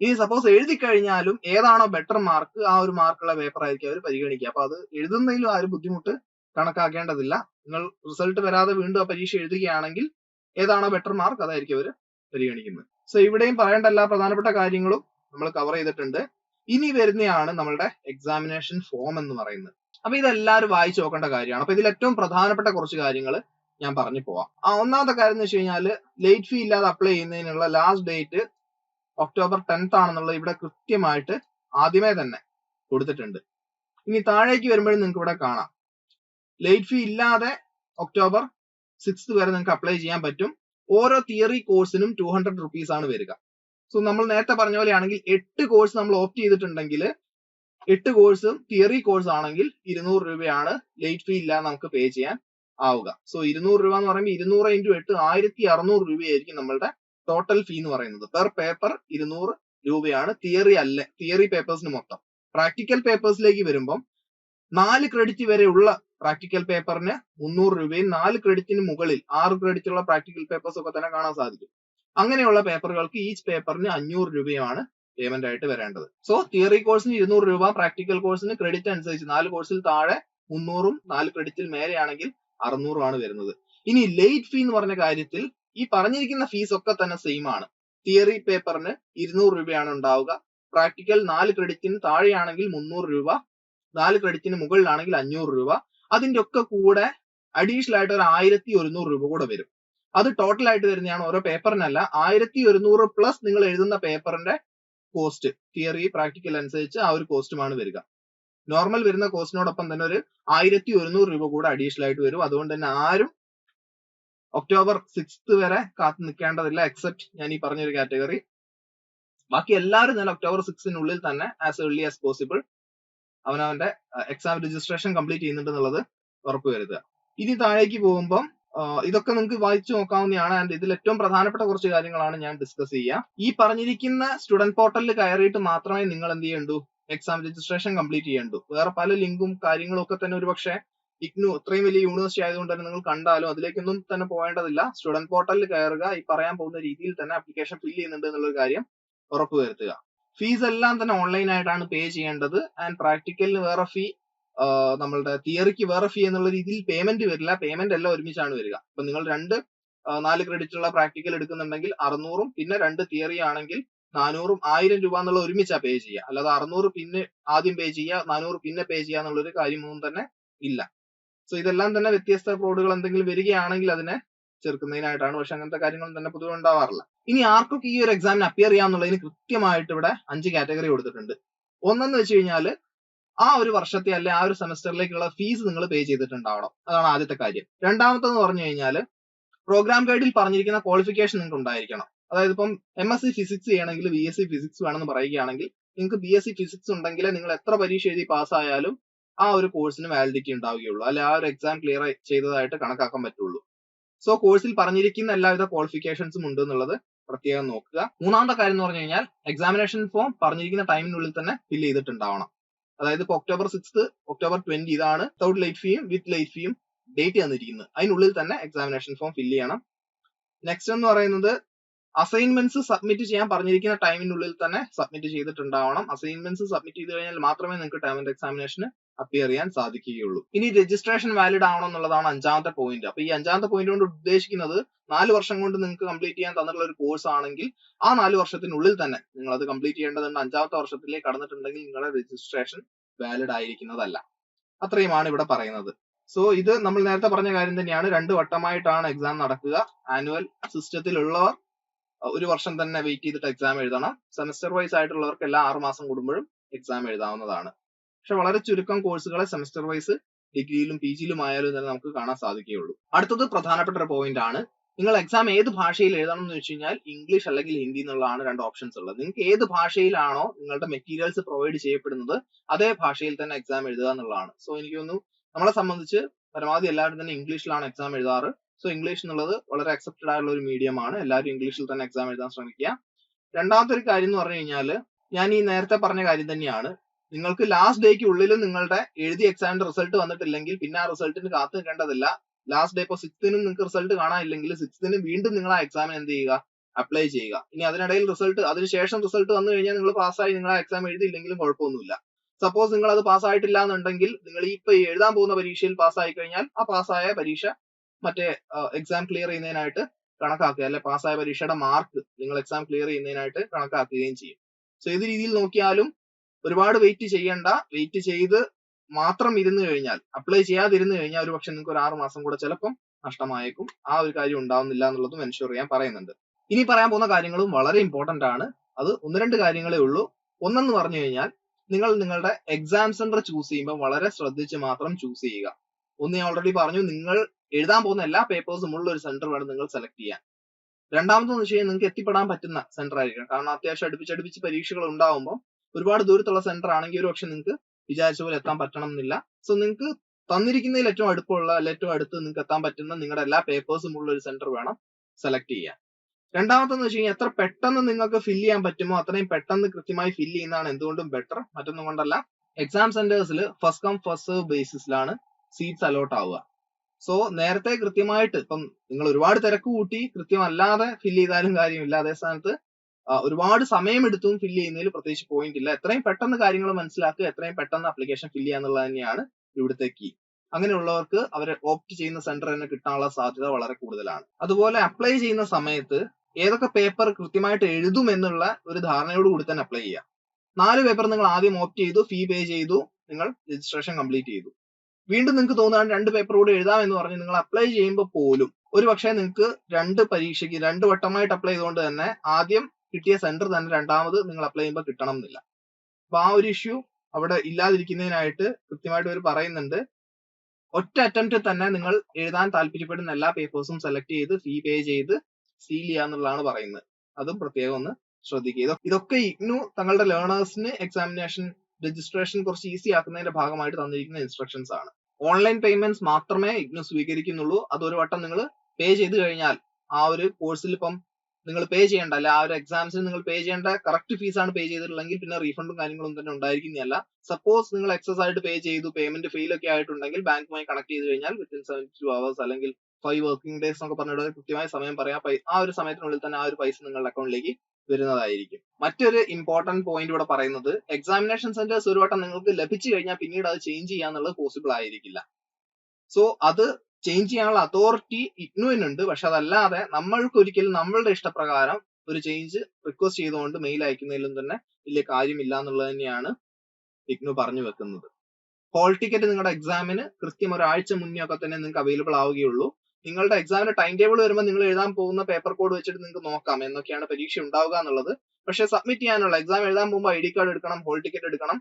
Speaker 1: ഇനി സപ്പോസ് എഴുതി കഴിഞ്ഞാലും ഏതാണോ ബെറ്റർ മാർക്ക് ആ ഒരു മാർക്കുള്ള പേപ്പർ ആയിരിക്കും അവർ പരിഗണിക്കുക. അപ്പൊ അത് എഴുതുന്നതിലും ആ ഒരു ബുദ്ധിമുട്ട് കണക്കാക്കേണ്ടതില്ല. നിങ്ങൾ റിസൾട്ട് വരാതെ വീണ്ടും ആ പരീക്ഷ എഴുതുകയാണെങ്കിൽ ഏതാണോ ബെറ്റർ മാർക്ക് അതായിരിക്കും അവർ പരിഗണിക്കുന്നത്. സോ ഇവിടെയും പറയേണ്ട എല്ലാ പ്രധാനപ്പെട്ട കാര്യങ്ങളും നമ്മൾ കവർ ചെയ്തിട്ടുണ്ട്. ഇനി വരുന്നതാണ് നമ്മളുടെ എക്സാമിനേഷൻ ഫോം എന്ന് പറയുന്നത്. അപ്പൊ ഇതെല്ലാവരും വായിച്ചു നോക്കേണ്ട കാര്യമാണ്. അപ്പൊ ഇതിൽ ഏറ്റവും പ്രധാനപ്പെട്ട കുറച്ച് കാര്യങ്ങൾ ഞാൻ പറഞ്ഞു പോവാം. ആ ഒന്നാമത്തെ കാര്യം എന്ന് വെച്ച് കഴിഞ്ഞാൽ ലേറ്റ് ഫീ ഇല്ലാതെ അപ്ലൈ ചെയ്യുന്നതിനുള്ള ലാസ്റ്റ് ഡേറ്റ് ഒക്ടോബർ ടെൻത്ത് ആണെന്നുള്ളത് ഇവിടെ കൃത്യമായിട്ട് ആദ്യമേ തന്നെ കൊടുത്തിട്ടുണ്ട്. ഇനി താഴേക്ക് വരുമ്പോഴും നിങ്ങൾക്ക് ഇവിടെ കാണാം. ലേറ്റ് ഫീ ഇല്ലാതെ ഒക്ടോബർ സിക്സ് വരെ നിങ്ങൾക്ക് അപ്ലൈ ചെയ്യാൻ പറ്റും. ഓരോ തിയറി കോഴ്സിനും ടു ഹൺഡ്രഡ് റുപ്പീസ് ആണ് വരിക. സോ നമ്മൾ നേരത്തെ പറഞ്ഞ പോലെയാണെങ്കിൽ എട്ട് കോഴ്സ് നമ്മൾ ഓപ്റ്റ് ചെയ്തിട്ടുണ്ടെങ്കിൽ എട്ട് കോഴ്സും തിയറി കോഴ്സ് ആണെങ്കിൽ ഇരുന്നൂറ് രൂപയാണ് ലേറ്റ് ഫീ ഇല്ലാതെ നമുക്ക് പേ ചെയ്യാൻ ആവുക. സോ ഇരുന്നൂറ് രൂപ എന്ന് പറയുമ്പോൾ ഇരുന്നൂറ് ഇന്റു എട്ട് ആയിരത്തി അറുന്നൂറ് രൂപയായിരിക്കും നമ്മളുടെ ടോട്ടൽ ഫീ എന്ന് പറയുന്നത്. പെർ പേപ്പർ ഇരുന്നൂറ് രൂപയാണ് തിയറി അല്ല തിയറി പേപ്പേഴ്സിന് മൊത്തം. പ്രാക്ടിക്കൽ പേപ്പേഴ്സിലേക്ക് വരുമ്പം നാല് ക്രെഡിറ്റ് വരെയുള്ള പ്രാക്ടിക്കൽ പേപ്പറിന് മുന്നൂറ് രൂപയും നാല് ക്രെഡിറ്റിന് മുകളിൽ ആറ് ക്രെഡിറ്റുള്ള പ്രാക്ടിക്കൽ പേപ്പേഴ്സ് ഒക്കെ തന്നെ കാണാൻ സാധിക്കും. അങ്ങനെയുള്ള പേപ്പറുകൾക്ക് ഈച്ച് പേപ്പറിന് അഞ്ഞൂറ് രൂപയാണ് പേയ്മെന്റ് ആയിട്ട് വരേണ്ടത്. സോ തിയറി കോഴ്സിന് ഇരുന്നൂറ് രൂപ പ്രാക്ടിക്കൽ കോഴ്സിന് ക്രെഡിറ്റ് അനുസരിച്ച് നാല് കോഴ്സിൽ താഴെ മുന്നൂറും നാല് ക്രെഡിറ്റിൽ മേലെയാണെങ്കിൽ അറുന്നൂറും ആണ് വരുന്നത്. ഇനി ലേറ്റ് ഫീ എന്ന് പറഞ്ഞ കാര്യത്തിൽ ഈ പറഞ്ഞിരിക്കുന്ന ഫീസ് ഒക്കെ തന്നെ സെയിം ആണ്. തിയറി പേപ്പറിന് ഇരുന്നൂറ് രൂപയാണ് ഉണ്ടാവുക. പ്രാക്ടിക്കൽ നാല് ക്രെഡിറ്റിന് താഴെയാണെങ്കിൽ മുന്നൂറ് രൂപ നാല് ക്രെഡിറ്റിന് മുകളിലാണെങ്കിൽ അഞ്ഞൂറ് രൂപ. അതിന്റെ ഒക്കെ കൂടെ അഡീഷണൽ ആയിട്ട് ഒരു ആയിരത്തി ഒരുന്നൂറ് രൂപ കൂടെ വരും. അത് ടോട്ടൽ ആയിട്ട് വരുന്നതാണ് ഓരോ പേപ്പറിനല്ല ആയിരത്തി ഒരുന്നൂറ് പ്ലസ് നിങ്ങൾ എഴുതുന്ന പേപ്പറിന്റെ കോസ്റ്റ് തിയറി പ്രാക്ടിക്കൽ അനുസരിച്ച് ആ ഒരു കോസ്റ്റുമാണ് വരിക. നോർമൽ വരുന്ന കോസ്റ്റിനോടൊപ്പം തന്നെ ഒരു ആയിരത്തി ഒരുന്നൂറ് രൂപ കൂടെ അഡീഷണൽ ആയിട്ട് വരും. അതുകൊണ്ട് തന്നെ ആരും ഒക്ടോബർ സിക്സ്ത് വരെ കാത്തു നിൽക്കേണ്ടതില്ല എക്സെപ്റ്റ് ഞാൻ ഈ പറഞ്ഞൊരു കാറ്റഗറി ബാക്കി എല്ലാവരും തന്നെ ഒക്ടോബർ സിക്സിനുള്ളിൽ തന്നെ ആസ് ഏർലി ആസ് പോസിബിൾ അവനവന്റെ എക്സാം രജിസ്ട്രേഷൻ കംപ്ലീറ്റ് ചെയ്യുന്നുണ്ട് എന്നുള്ളത് ഉറപ്പുവരുത്തുക ഇനി താഴേക്ക് പോകുമ്പം ഇതൊക്കെ നിങ്ങൾക്ക് വായിച്ചു നോക്കാവുന്നതാണ്. ആൻഡ് ഇതിൽ ഏറ്റവും പ്രധാനപ്പെട്ട കുറച്ച് കാര്യങ്ങളാണ് ഞാൻ ഡിസ്കസ് ചെയ്യുക ഈ പറഞ്ഞിരിക്കുന്ന സ്റ്റുഡന്റ് പോർട്ടലിൽ കയറിയിട്ട് മാത്രമേ നിങ്ങൾ എന്ത് ചെയ്യണ്ടു? എക്സാം രജിസ്ട്രേഷൻ കംപ്ലീറ്റ് ചെയ്യണ്ടു. വേറെ പല ലിങ്കും കാര്യങ്ങളും ഒക്കെ തന്നെ ഒരുപക്ഷെ ഇഗ്നു ഇത്രയും വലിയ യൂണിവേഴ്സിറ്റി ആയതുകൊണ്ട് തന്നെ നിങ്ങൾ കണ്ടാലും? അതിലേക്കൊന്നും തന്നെ പോകേണ്ടതില്ല. സ്റ്റുഡന്റ് പോർട്ടലിൽ കയറുക ഈ പറയാൻ പോകുന്ന രീതിയിൽ തന്നെ അപ്ലിക്കേഷൻ ഫിൽ ചെയ്യുന്നുണ്ട് എന്നുള്ള കാര്യം ഉറപ്പുവരുത്തുക ഫീസ് എല്ലാം തന്നെ ഓൺലൈൻ ആയിട്ടാണ് പേ ചെയ്യേണ്ടത്. ആൻഡ് പ്രാക്ടിക്കലിന് വേറെ ഫീ നമ്മളുടെ തിയറിക്ക് വേറെ ഫീ എന്നുള്ള രീതിയിൽ പേയ്മെന്റ് വരില്ല. പേയ്മെന്റ് എല്ലാം ഒരുമിച്ചാണ് വരിക. അപ്പൊ നിങ്ങൾ രണ്ട് നാല് ക്രെഡിറ്റ് ഉള്ള പ്രാക്ടിക്കൽ എടുക്കുന്നുണ്ടെങ്കിൽ അറുന്നൂറും പിന്നെ രണ്ട് തിയറി ആണെങ്കിൽ നാനൂറും ആയിരം രൂപ എന്നുള്ള ഒരുമിച്ചാ പേ ചെയ്യുക. അല്ലാതെ അറുന്നൂറ് പിന്നെ ആദ്യം പേ ചെയ്യുക നാനൂറ് പിന്നെ പേ ചെയ്യുക എന്നുള്ളൊരു കാര്യമൊന്നും തന്നെ ഇല്ല. സോ ഇതെല്ലാം തന്നെ വ്യത്യസ്ത ഫ്രോഡുകൾ എന്തെങ്കിലും വരികയാണെങ്കിൽ അതിനെ ചേർക്കുന്നതിനായിട്ടാണ്. പക്ഷെ അങ്ങനത്തെ കാര്യങ്ങൾ തന്നെ പൊതുവെ ഉണ്ടാവാറില്ല. ഇനി ആർക്കൊക്കെ ഈ ഒരു എക്സാമിന് അപ്പിയർ ചെയ്യാന്നുള്ളതിന് കൃത്യമായിട്ട് ഇവിടെ അഞ്ച് കാറ്റഗറി കൊടുത്തിട്ടുണ്ട്. ഒന്നെന്ന് വെച്ച് കഴിഞ്ഞാൽ ആ ഒരു വർഷത്തെ അല്ലെ ആ ഒരു സെമസ്റ്ററിലേക്കുള്ള ഫീസ് നിങ്ങൾ പേ ചെയ്തിട്ടുണ്ടാവണം. അതാണ് ആദ്യത്തെ കാര്യം. രണ്ടാമത്തെന്ന് പറഞ്ഞു കഴിഞ്ഞാൽ പ്രോഗ്രാം ഗൈഡിൽ പറഞ്ഞിരിക്കുന്ന ക്വാളിഫിക്കേഷൻ നിങ്ങൾക്ക് ഉണ്ടായിരിക്കണം. അതായത് ഇപ്പം എം എസ് സി ഫിസിക്സ് ചെയ്യണമെങ്കിൽ ബി എസ് സി ഫിസിക്സ് വേണമെന്ന് പറയുകയാണെങ്കിൽ നിങ്ങൾക്ക് ബി എസ് സി ഫിസിക്സ് ഉണ്ടെങ്കിൽ നിങ്ങൾ എത്ര പരീക്ഷ എഴുതി പാസ്സായാലും ആ ഒരു കോഴ്സിന് വാലിഡിറ്റി ഉണ്ടാവുകയുള്ളൂ. അല്ലെ ആ ഒരു എക്സാം ക്ലിയർ ചെയ്തതായിട്ട് കണക്കാക്കാൻ പറ്റുള്ളൂ. സോ കോഴ്സിൽ പറഞ്ഞിരിക്കുന്ന എല്ലാവിധ ക്വാളിഫിക്കേഷൻസും ഉണ്ട് എന്നുള്ളത് പ്രത്യേകം നോക്കുക. മൂന്നാമത്തെ കാര്യം എന്ന് പറഞ്ഞു കഴിഞ്ഞാൽ എക്സാമിനേഷൻ ഫോം പറഞ്ഞിരിക്കുന്ന ടൈമിനുള്ളിൽ തന്നെ ഫില്ല് ചെയ്തിട്ടുണ്ടാവണം. അതായത് ഒക്ടോബർ സിക്സ് ഒക്ടോബർ ട്വന്റി ഇതാണ് വിത്തൗട്ട് ലേറ്റ് ഫീയും വിത്ത് ലൈറ്റ് ഫീയും ഡേറ്റ് തന്നിരിക്കുന്നത്. അതിനുള്ളിൽ തന്നെ എക്സാമിനേഷൻ ഫോം ഫില്ല് ചെയ്യണം. നെക്സ്റ്റ് എന്ന് പറയുന്നത് അസൈൻമെന്റ്സ് സബ്മിറ്റ് ചെയ്യാൻ പറഞ്ഞിരിക്കുന്ന ടൈമിനുള്ളിൽ തന്നെ സബ്മിറ്റ് ചെയ്തിട്ടുണ്ടാവണം. അസൈൻമെന്റ്സ് സബ്മിറ്റ് ചെയ്ത് കഴിഞ്ഞാൽ മാത്രമേ നിങ്ങൾക്ക് ടൈം എക്സാമിനേഷന് അപ്പിയർ ചെയ്യാൻ സാധിക്കുകയുള്ളൂ. ഇനി രജിസ്ട്രേഷൻ വാലിഡ് ആവണം എന്നുള്ളതാണ് അഞ്ചാമത്തെ പോയിന്റ് അപ്പൊ ഈ അഞ്ചാമത്തെ പോയിന്റ് കൊണ്ട് ഉദ്ദേശിക്കുന്നത് നാല് വർഷം കൊണ്ട് നിങ്ങൾക്ക് കംപ്ലീറ്റ് ചെയ്യാൻ തന്നിട്ടുള്ള ഒരു കോഴ്സ് ആണെങ്കിൽ ആ നാല് വർഷത്തിനുള്ളിൽ തന്നെ നിങ്ങൾ അത് കംപ്ലീറ്റ് ചെയ്യേണ്ടതുണ്ട്. അഞ്ചാമത്തെ വർഷത്തിലേക്ക് കടന്നിട്ടുണ്ടെങ്കിൽ നിങ്ങളുടെ രജിസ്ട്രേഷൻ വാലിഡ് ആയിരിക്കുന്നതല്ല. അത്രയുമാണ് ഇവിടെ പറയുന്നത്. സോ ഇത് നമ്മൾ നേരത്തെ പറഞ്ഞ കാര്യം തന്നെയാണ്. രണ്ട് വട്ടമായിട്ടാണ് എക്സാം നടക്കുക. ആനുവൽ സിസ്റ്റത്തിലുള്ളവർ ഒരു വർഷം തന്നെ വെയിറ്റ് ചെയ്തിട്ട് എക്സാം എഴുതണം. സെമസ്റ്റർ വൈസ് ആയിട്ടുള്ളവർക്ക് എല്ലാ ആറ് മാസം കൂടുമ്പോഴും എക്സാം എഴുതാവുന്നതാണ്. പക്ഷെ വളരെ ചുരുക്കം കോഴ്സുകളെ സെമസ്റ്റർ വൈസ് ഡിഗ്രിയിലും പി ജിയിലും ആയാലും തന്നെ നമുക്ക് കാണാൻ സാധിക്കുകയുള്ളൂ. അടുത്തത് പ്രധാനപ്പെട്ട ഒരു പോയിന്റ് ആണ്. നിങ്ങൾ എക്സാം ഏത് ഭാഷയിൽ എഴുതണം എന്ന് വെച്ച് കഴിഞ്ഞാൽ ഇംഗ്ലീഷ് അല്ലെങ്കിൽ ഹിന്ദി എന്നുള്ളതാണ് രണ്ട് ഓപ്ഷൻസ് ഉള്ളത്. നിങ്ങൾക്ക് ഏത് ഭാഷയിലാണോ നിങ്ങളുടെ മെറ്റീരിയൽസ് പ്രൊവൈഡ് ചെയ്യപ്പെടുന്നത് അതേ ഭാഷയിൽ തന്നെ എക്സാം എഴുതുക എന്നുള്ളതാണ്. സോ എനിക്ക് തോന്നുന്നു നമ്മളെ സംബന്ധിച്ച് പരമാവധി എല്ലാവരും തന്നെ ഇംഗ്ലീഷിലാണ് എക്സാം എഴുതാറ്. സോ ഇംഗ്ലീഷ് എന്നുള്ളത് വളരെ അക്സെപ്റ്റഡ് ആയിട്ടുള്ള ഒരു മീഡിയം ആണ്. എല്ലാവരും ഇംഗ്ലീഷിൽ തന്നെ എക്സാം എഴുതാൻ ശ്രമിക്കുക. രണ്ടാമത്തെ ഒരു കാര്യം എന്ന് പറഞ്ഞു കഴിഞ്ഞാൽ ഞാൻ ഈ നേരത്തെ പറഞ്ഞ കാര്യം തന്നെയാണ്. നിങ്ങൾക്ക് ലാസ്റ്റ് ഡേക്ക് ഉള്ളിൽ നിങ്ങളുടെ എഴുതി എക്സാമിന്റെ റിസൾട്ട് വന്നിട്ടില്ലെങ്കിൽ പിന്നെ ആ റിസൾട്ടിന് കാത്തു നിൽക്കേണ്ടതില്ല. ലാസ്റ്റ് ഡേ ഇപ്പോൾ സിക്സ്തിനും നിങ്ങൾക്ക് റിസൾട്ട് കാണാനില്ലെങ്കിൽ സിക്സ്തിന് വീണ്ടും നിങ്ങൾ ആ എക്സാമിന് എന്ത് ചെയ്യുക? അപ്ലൈ ചെയ്യുക. ഇനി അതിനിടയിൽ റിസൾട്ട് അതിനുശേഷം റിസൾട്ട് വന്നു കഴിഞ്ഞാൽ നിങ്ങൾ പാസ്സായി നിങ്ങൾ ആ എക്സാം എഴുതിയില്ലെങ്കിലും കുഴപ്പമൊന്നുമില്ല. സപ്പോസ് നിങ്ങൾ അത് പാസ്സായിട്ടില്ല എന്നുണ്ടെങ്കിൽ നിങ്ങൾ ഇപ്പൊ എഴുതാൻ പോകുന്ന പരീക്ഷയിൽ പാസ്സായി കഴിഞ്ഞാൽ ആ പാസ്സായ പരീക്ഷ മറ്റേ എക്സാം ക്ലിയർ ചെയ്യുന്നതിനായിട്ട് കണക്കാക്കുക. അല്ലെ പാസ്സായ പരീക്ഷയുടെ മാർക്ക് നിങ്ങൾ എക്സാം ക്ലിയർ ചെയ്യുന്നതിനായിട്ട് കണക്കാക്കുകയും ചെയ്യും. സോ ഏത് രീതിയിൽ നോക്കിയാലും ഒരുപാട് വെയിറ്റ് ചെയ്യണ്ട. വെയിറ്റ് ചെയ്ത് മാത്രം ഇരുന്ന് കഴിഞ്ഞാൽ അപ്ലൈ ചെയ്യാതിരുന്നു കഴിഞ്ഞാൽ ഒരു പക്ഷെ നിങ്ങൾക്ക് ഒരു ആറ് മാസം കൂടെ ചിലപ്പം നഷ്ടമായേക്കും. ആ ഒരു കാര്യം ഉണ്ടാവുന്നില്ല എന്നുള്ളതും എൻഷുർ ചെയ്യാൻ പറയുന്നുണ്ട്. ഇനി പറയാൻ പോകുന്ന കാര്യങ്ങളും വളരെ ഇമ്പോർട്ടന്റ് ആണ്. അത് ഒന്ന് രണ്ട് കാര്യങ്ങളേ ഉള്ളൂ. ഒന്നെന്ന് പറഞ്ഞു കഴിഞ്ഞാൽ നിങ്ങൾ നിങ്ങളുടെ എക്സാം സെന്റർ ചൂസ് ചെയ്യുമ്പോൾ വളരെ ശ്രദ്ധിച്ച് മാത്രം ചൂസ് ചെയ്യുക. ഒന്ന് ഞാൻ ഓൾറെഡി പറഞ്ഞു നിങ്ങൾ എഴുതാൻ പോകുന്ന എല്ലാ പേപ്പേഴ്സും ഉള്ള ഒരു സെന്റർ വേണം നിങ്ങൾ സെലക്ട് ചെയ്യാൻ. രണ്ടാമതെന്ന് വെച്ച് കഴിഞ്ഞാൽ നിങ്ങൾക്ക് എത്തിപ്പെടാൻ പറ്റുന്ന സെന്റർ ആയിരിക്കണം. കാരണം അത്യാവശ്യം അടുപ്പിച്ചടുപ്പിച്ച് പരീക്ഷകൾ ഉണ്ടാവുമ്പോൾ ഒരുപാട് ദൂരത്തുള്ള സെന്റർ ആണെങ്കിൽ ഒരു പക്ഷെ നിങ്ങൾക്ക് വിചാരിച്ച പോലെ എത്താൻ പറ്റണം എന്നില്ല സോ നിങ്ങൾക്ക് തന്നിരിക്കുന്നതിൽ ഏറ്റവും അടുപ്പമുള്ള അല്ല ഏറ്റവും അടുത്ത് നിങ്ങൾക്ക് എത്താൻ പറ്റുന്ന നിങ്ങളുടെ എല്ലാ പേപ്പേഴ്സും ഉള്ള ഒരു സെന്റർ വേണം സെലക്ട് ചെയ്യാൻ. രണ്ടാമത്തെന്ന് വെച്ച് കഴിഞ്ഞാൽ എത്ര പെട്ടെന്ന് നിങ്ങൾക്ക് ഫില്ല് ചെയ്യാൻ പറ്റുമോ അത്രയും പെട്ടെന്ന് കൃത്യമായി ഫില്ല് ചെയ്യുന്നതാണ് എന്തുകൊണ്ടും ബെറ്റർ മറ്റൊന്നും കൊണ്ടല്ല. എക്സാം സെന്റേഴ്സിൽ ഫസ്റ്റ് കം ഫസ്റ്റ് സെർവ് ബേസിസിലാണ് സീറ്റ്സ് അലോട്ട് ആവുക. സോ നേരത്തെ കൃത്യമായിട്ട് ഇപ്പം നിങ്ങൾ ഒരുപാട് തിരക്ക് കൂട്ടി കൃത്യമല്ലാതെ ഫില്ല് ചെയ്താലും കാര്യമില്ല. അതേ സ്ഥാനത്ത് ഒരുപാട് സമയമെടുത്തും ഫില്ല് ചെയ്യുന്നതിൽ പ്രത്യേകിച്ച് പോയിന്റ് ഇല്ല. എത്രയും പെട്ടെന്ന് കാര്യങ്ങൾ മനസ്സിലാക്കുക എത്രയും പെട്ടെന്ന് അപ്ലിക്കേഷൻ ഫില്ല് ചെയ്യുക എന്നുള്ളത് തന്നെയാണ് ഇവിടുത്തെ കീ അങ്ങനെയുള്ളവർക്ക് അവരെ ഓപ്റ്റ് ചെയ്യുന്ന സെന്റർ തന്നെ കിട്ടാനുള്ള സാധ്യത വളരെ കൂടുതലാണ്. അതുപോലെ അപ്ലൈ ചെയ്യുന്ന സമയത്ത് ഏതൊക്കെ പേപ്പർ കൃത്യമായിട്ട് എഴുതും എന്നുള്ള ഒരു ധാരണയോട് കൂടി തന്നെ അപ്ലൈ ചെയ്യുക. നാല് പേപ്പർ നിങ്ങൾ ആദ്യം ഓപ്റ്റ് ചെയ്തു ഫീ പേ ചെയ്തു നിങ്ങൾ രജിസ്ട്രേഷൻ കംപ്ലീറ്റ് ചെയ്തു. വീണ്ടും നിങ്ങൾക്ക് തോന്നുകയാണ് രണ്ട് പേപ്പർ കൂടി എഴുതാം എന്ന് പറഞ്ഞ് നിങ്ങൾ അപ്ലൈ ചെയ്യുമ്പോൾ പോലും ഒരു പക്ഷേ നിങ്ങൾക്ക് രണ്ട് പരീക്ഷയ്ക്ക് രണ്ട് വട്ടമായിട്ട് അപ്ലൈ ചെയ്തുകൊണ്ട് തന്നെ ആദ്യം കിട്ടിയ സെന്റർ തന്നെ രണ്ടാമത് നിങ്ങൾ അപ്ലൈ ചെയ്യുമ്പോൾ കിട്ടണം എന്നില്ല അപ്പൊ ആ ഒരു ഇഷ്യൂ അവിടെ ഇല്ലാതിരിക്കുന്നതിനായിട്ട് കൃത്യമായിട്ട് അവർ പറയുന്നുണ്ട്. ഒറ്റ അറ്റംപ്റ്റ് തന്നെ നിങ്ങൾ എഴുതാൻ താല്പര്യപ്പെടുന്ന എല്ലാ പേപ്പേഴ്സും സെലക്ട് ചെയ്ത് ഫീ പേ ചെയ്ത് സീൽ ചെയ്യുക എന്നുള്ളതാണ് പറയുന്നത്. അതും പ്രത്യേകം ഒന്ന് ശ്രദ്ധിക്കുക. ഇതൊക്കെ ഇഗ്നു തങ്ങളുടെ ലേണേഴ്സിന് എക്സാമിനേഷൻ രജിസ്ട്രേഷൻ കുറച്ച് ഈസി ആക്കുന്നതിന്റെ ഭാഗമായിട്ട് തന്നിരിക്കുന്ന ഇൻസ്ട്രക്ഷൻസ് ആണ്. ഓൺലൈൻ പേയ്മെന്റ്സ് മാത്രമേ ഇഗ്നു സ്വീകരിക്കുന്നുള്ളൂ. അത് ഒരു വട്ടം നിങ്ങൾ പേ ചെയ്ത് കഴിഞ്ഞാൽ ആ ഒരു കോഴ്സിൽ ഇപ്പം നിങ്ങൾ പേ ചെയ്യേണ്ട. അല്ല ആ ഒരു എക്സാംസിന് നിങ്ങൾ പേ ചെയ്യേണ്ട കറക്റ്റ് ഫീസ് ആണ് പേ ചെയ്തിട്ടുള്ളെങ്കിൽ പിന്നെ റീഫണ്ടും കാര്യങ്ങളും തന്നെ ഉണ്ടായിരിക്കുന്നതല്ല. സപ്പോസ് നിങ്ങൾ എക്സസ് ആയിട്ട് പേ ചെയ്തു പേയ്മെന്റ് ഫെയിൽ ഒക്കെ ആയിട്ടുണ്ടെങ്കിൽ ബാങ്കുമായി കണക്ട് ചെയ്ത് കഴിഞ്ഞാൽ വിത്തിൻ സെവന്റി ടു അവേഴ്സ് അല്ലെങ്കിൽ ഫൈവ് വർക്കിംഗ് ഡേയ്സ് എന്നൊക്കെ പറഞ്ഞിട്ട് കൃത്യമായ സമയം പറയാം. ആ ഒരു സമയത്തിനുള്ളിൽ തന്നെ ആ ഒരു പൈസ നിങ്ങളുടെ അക്കൗണ്ടിലേക്ക് വരുന്നതായിരിക്കും. മറ്റൊരു ഇമ്പോർട്ടന്റ് പോയിന്റ് ഇവിടെ പറയുന്നത് എക്സാമിനേഷൻ സെന്റേഴ്സ് ഒരു വട്ടം നിങ്ങൾക്ക് ലഭിച്ചു കഴിഞ്ഞാൽ പിന്നീട് അത് ചേഞ്ച് ചെയ്യാന്നുള്ളത് പോസിബിൾ ആയിരിക്കില്ല. സോ അത് ചേഞ്ച് ചെയ്യാനുള്ള അതോറിറ്റി ഇഗ്നുവിനുണ്ട്. പക്ഷെ അതല്ലാതെ നമ്മൾക്ക് ഒരിക്കലും നമ്മളുടെ ഇഷ്ടപ്രകാരം ഒരു ചേഞ്ച് റിക്വസ്റ്റ് ചെയ്തുകൊണ്ട് മെയിൽ അയക്കുന്നതിലും തന്നെ വലിയ കാര്യമില്ല എന്നുള്ളത് തന്നെയാണ് ഇഗ്നു പറഞ്ഞു വെക്കുന്നത്. ഹോൾ ടിക്കറ്റ് നിങ്ങളുടെ എക്സാമിന് കൃത്യം ഒരാഴ്ച മുന്നേ ഒക്കെ തന്നെ നിങ്ങൾക്ക് അവൈലബിൾ ആവുകയുള്ളൂ. നിങ്ങളുടെ എക്സാമിന്റെ ടൈം ടേബിൾ വരുമ്പോൾ നിങ്ങൾ എഴുതാൻ പോകുന്ന പേപ്പർ കോഡ് വെച്ചിട്ട് നിങ്ങൾക്ക് നോക്കാം. എന്നൊക്കെയാണ് പരീക്ഷ ഉണ്ടാവുക എന്നുള്ളത്. പക്ഷെ സബ്മിറ്റ് ചെയ്യാനുള്ള എക്സാം എഴുതാൻ പോകുമ്പോൾ ഐ ഡി കാർഡ് എടുക്കണം ഹോൾ ടിക്കറ്റ് എടുക്കണം.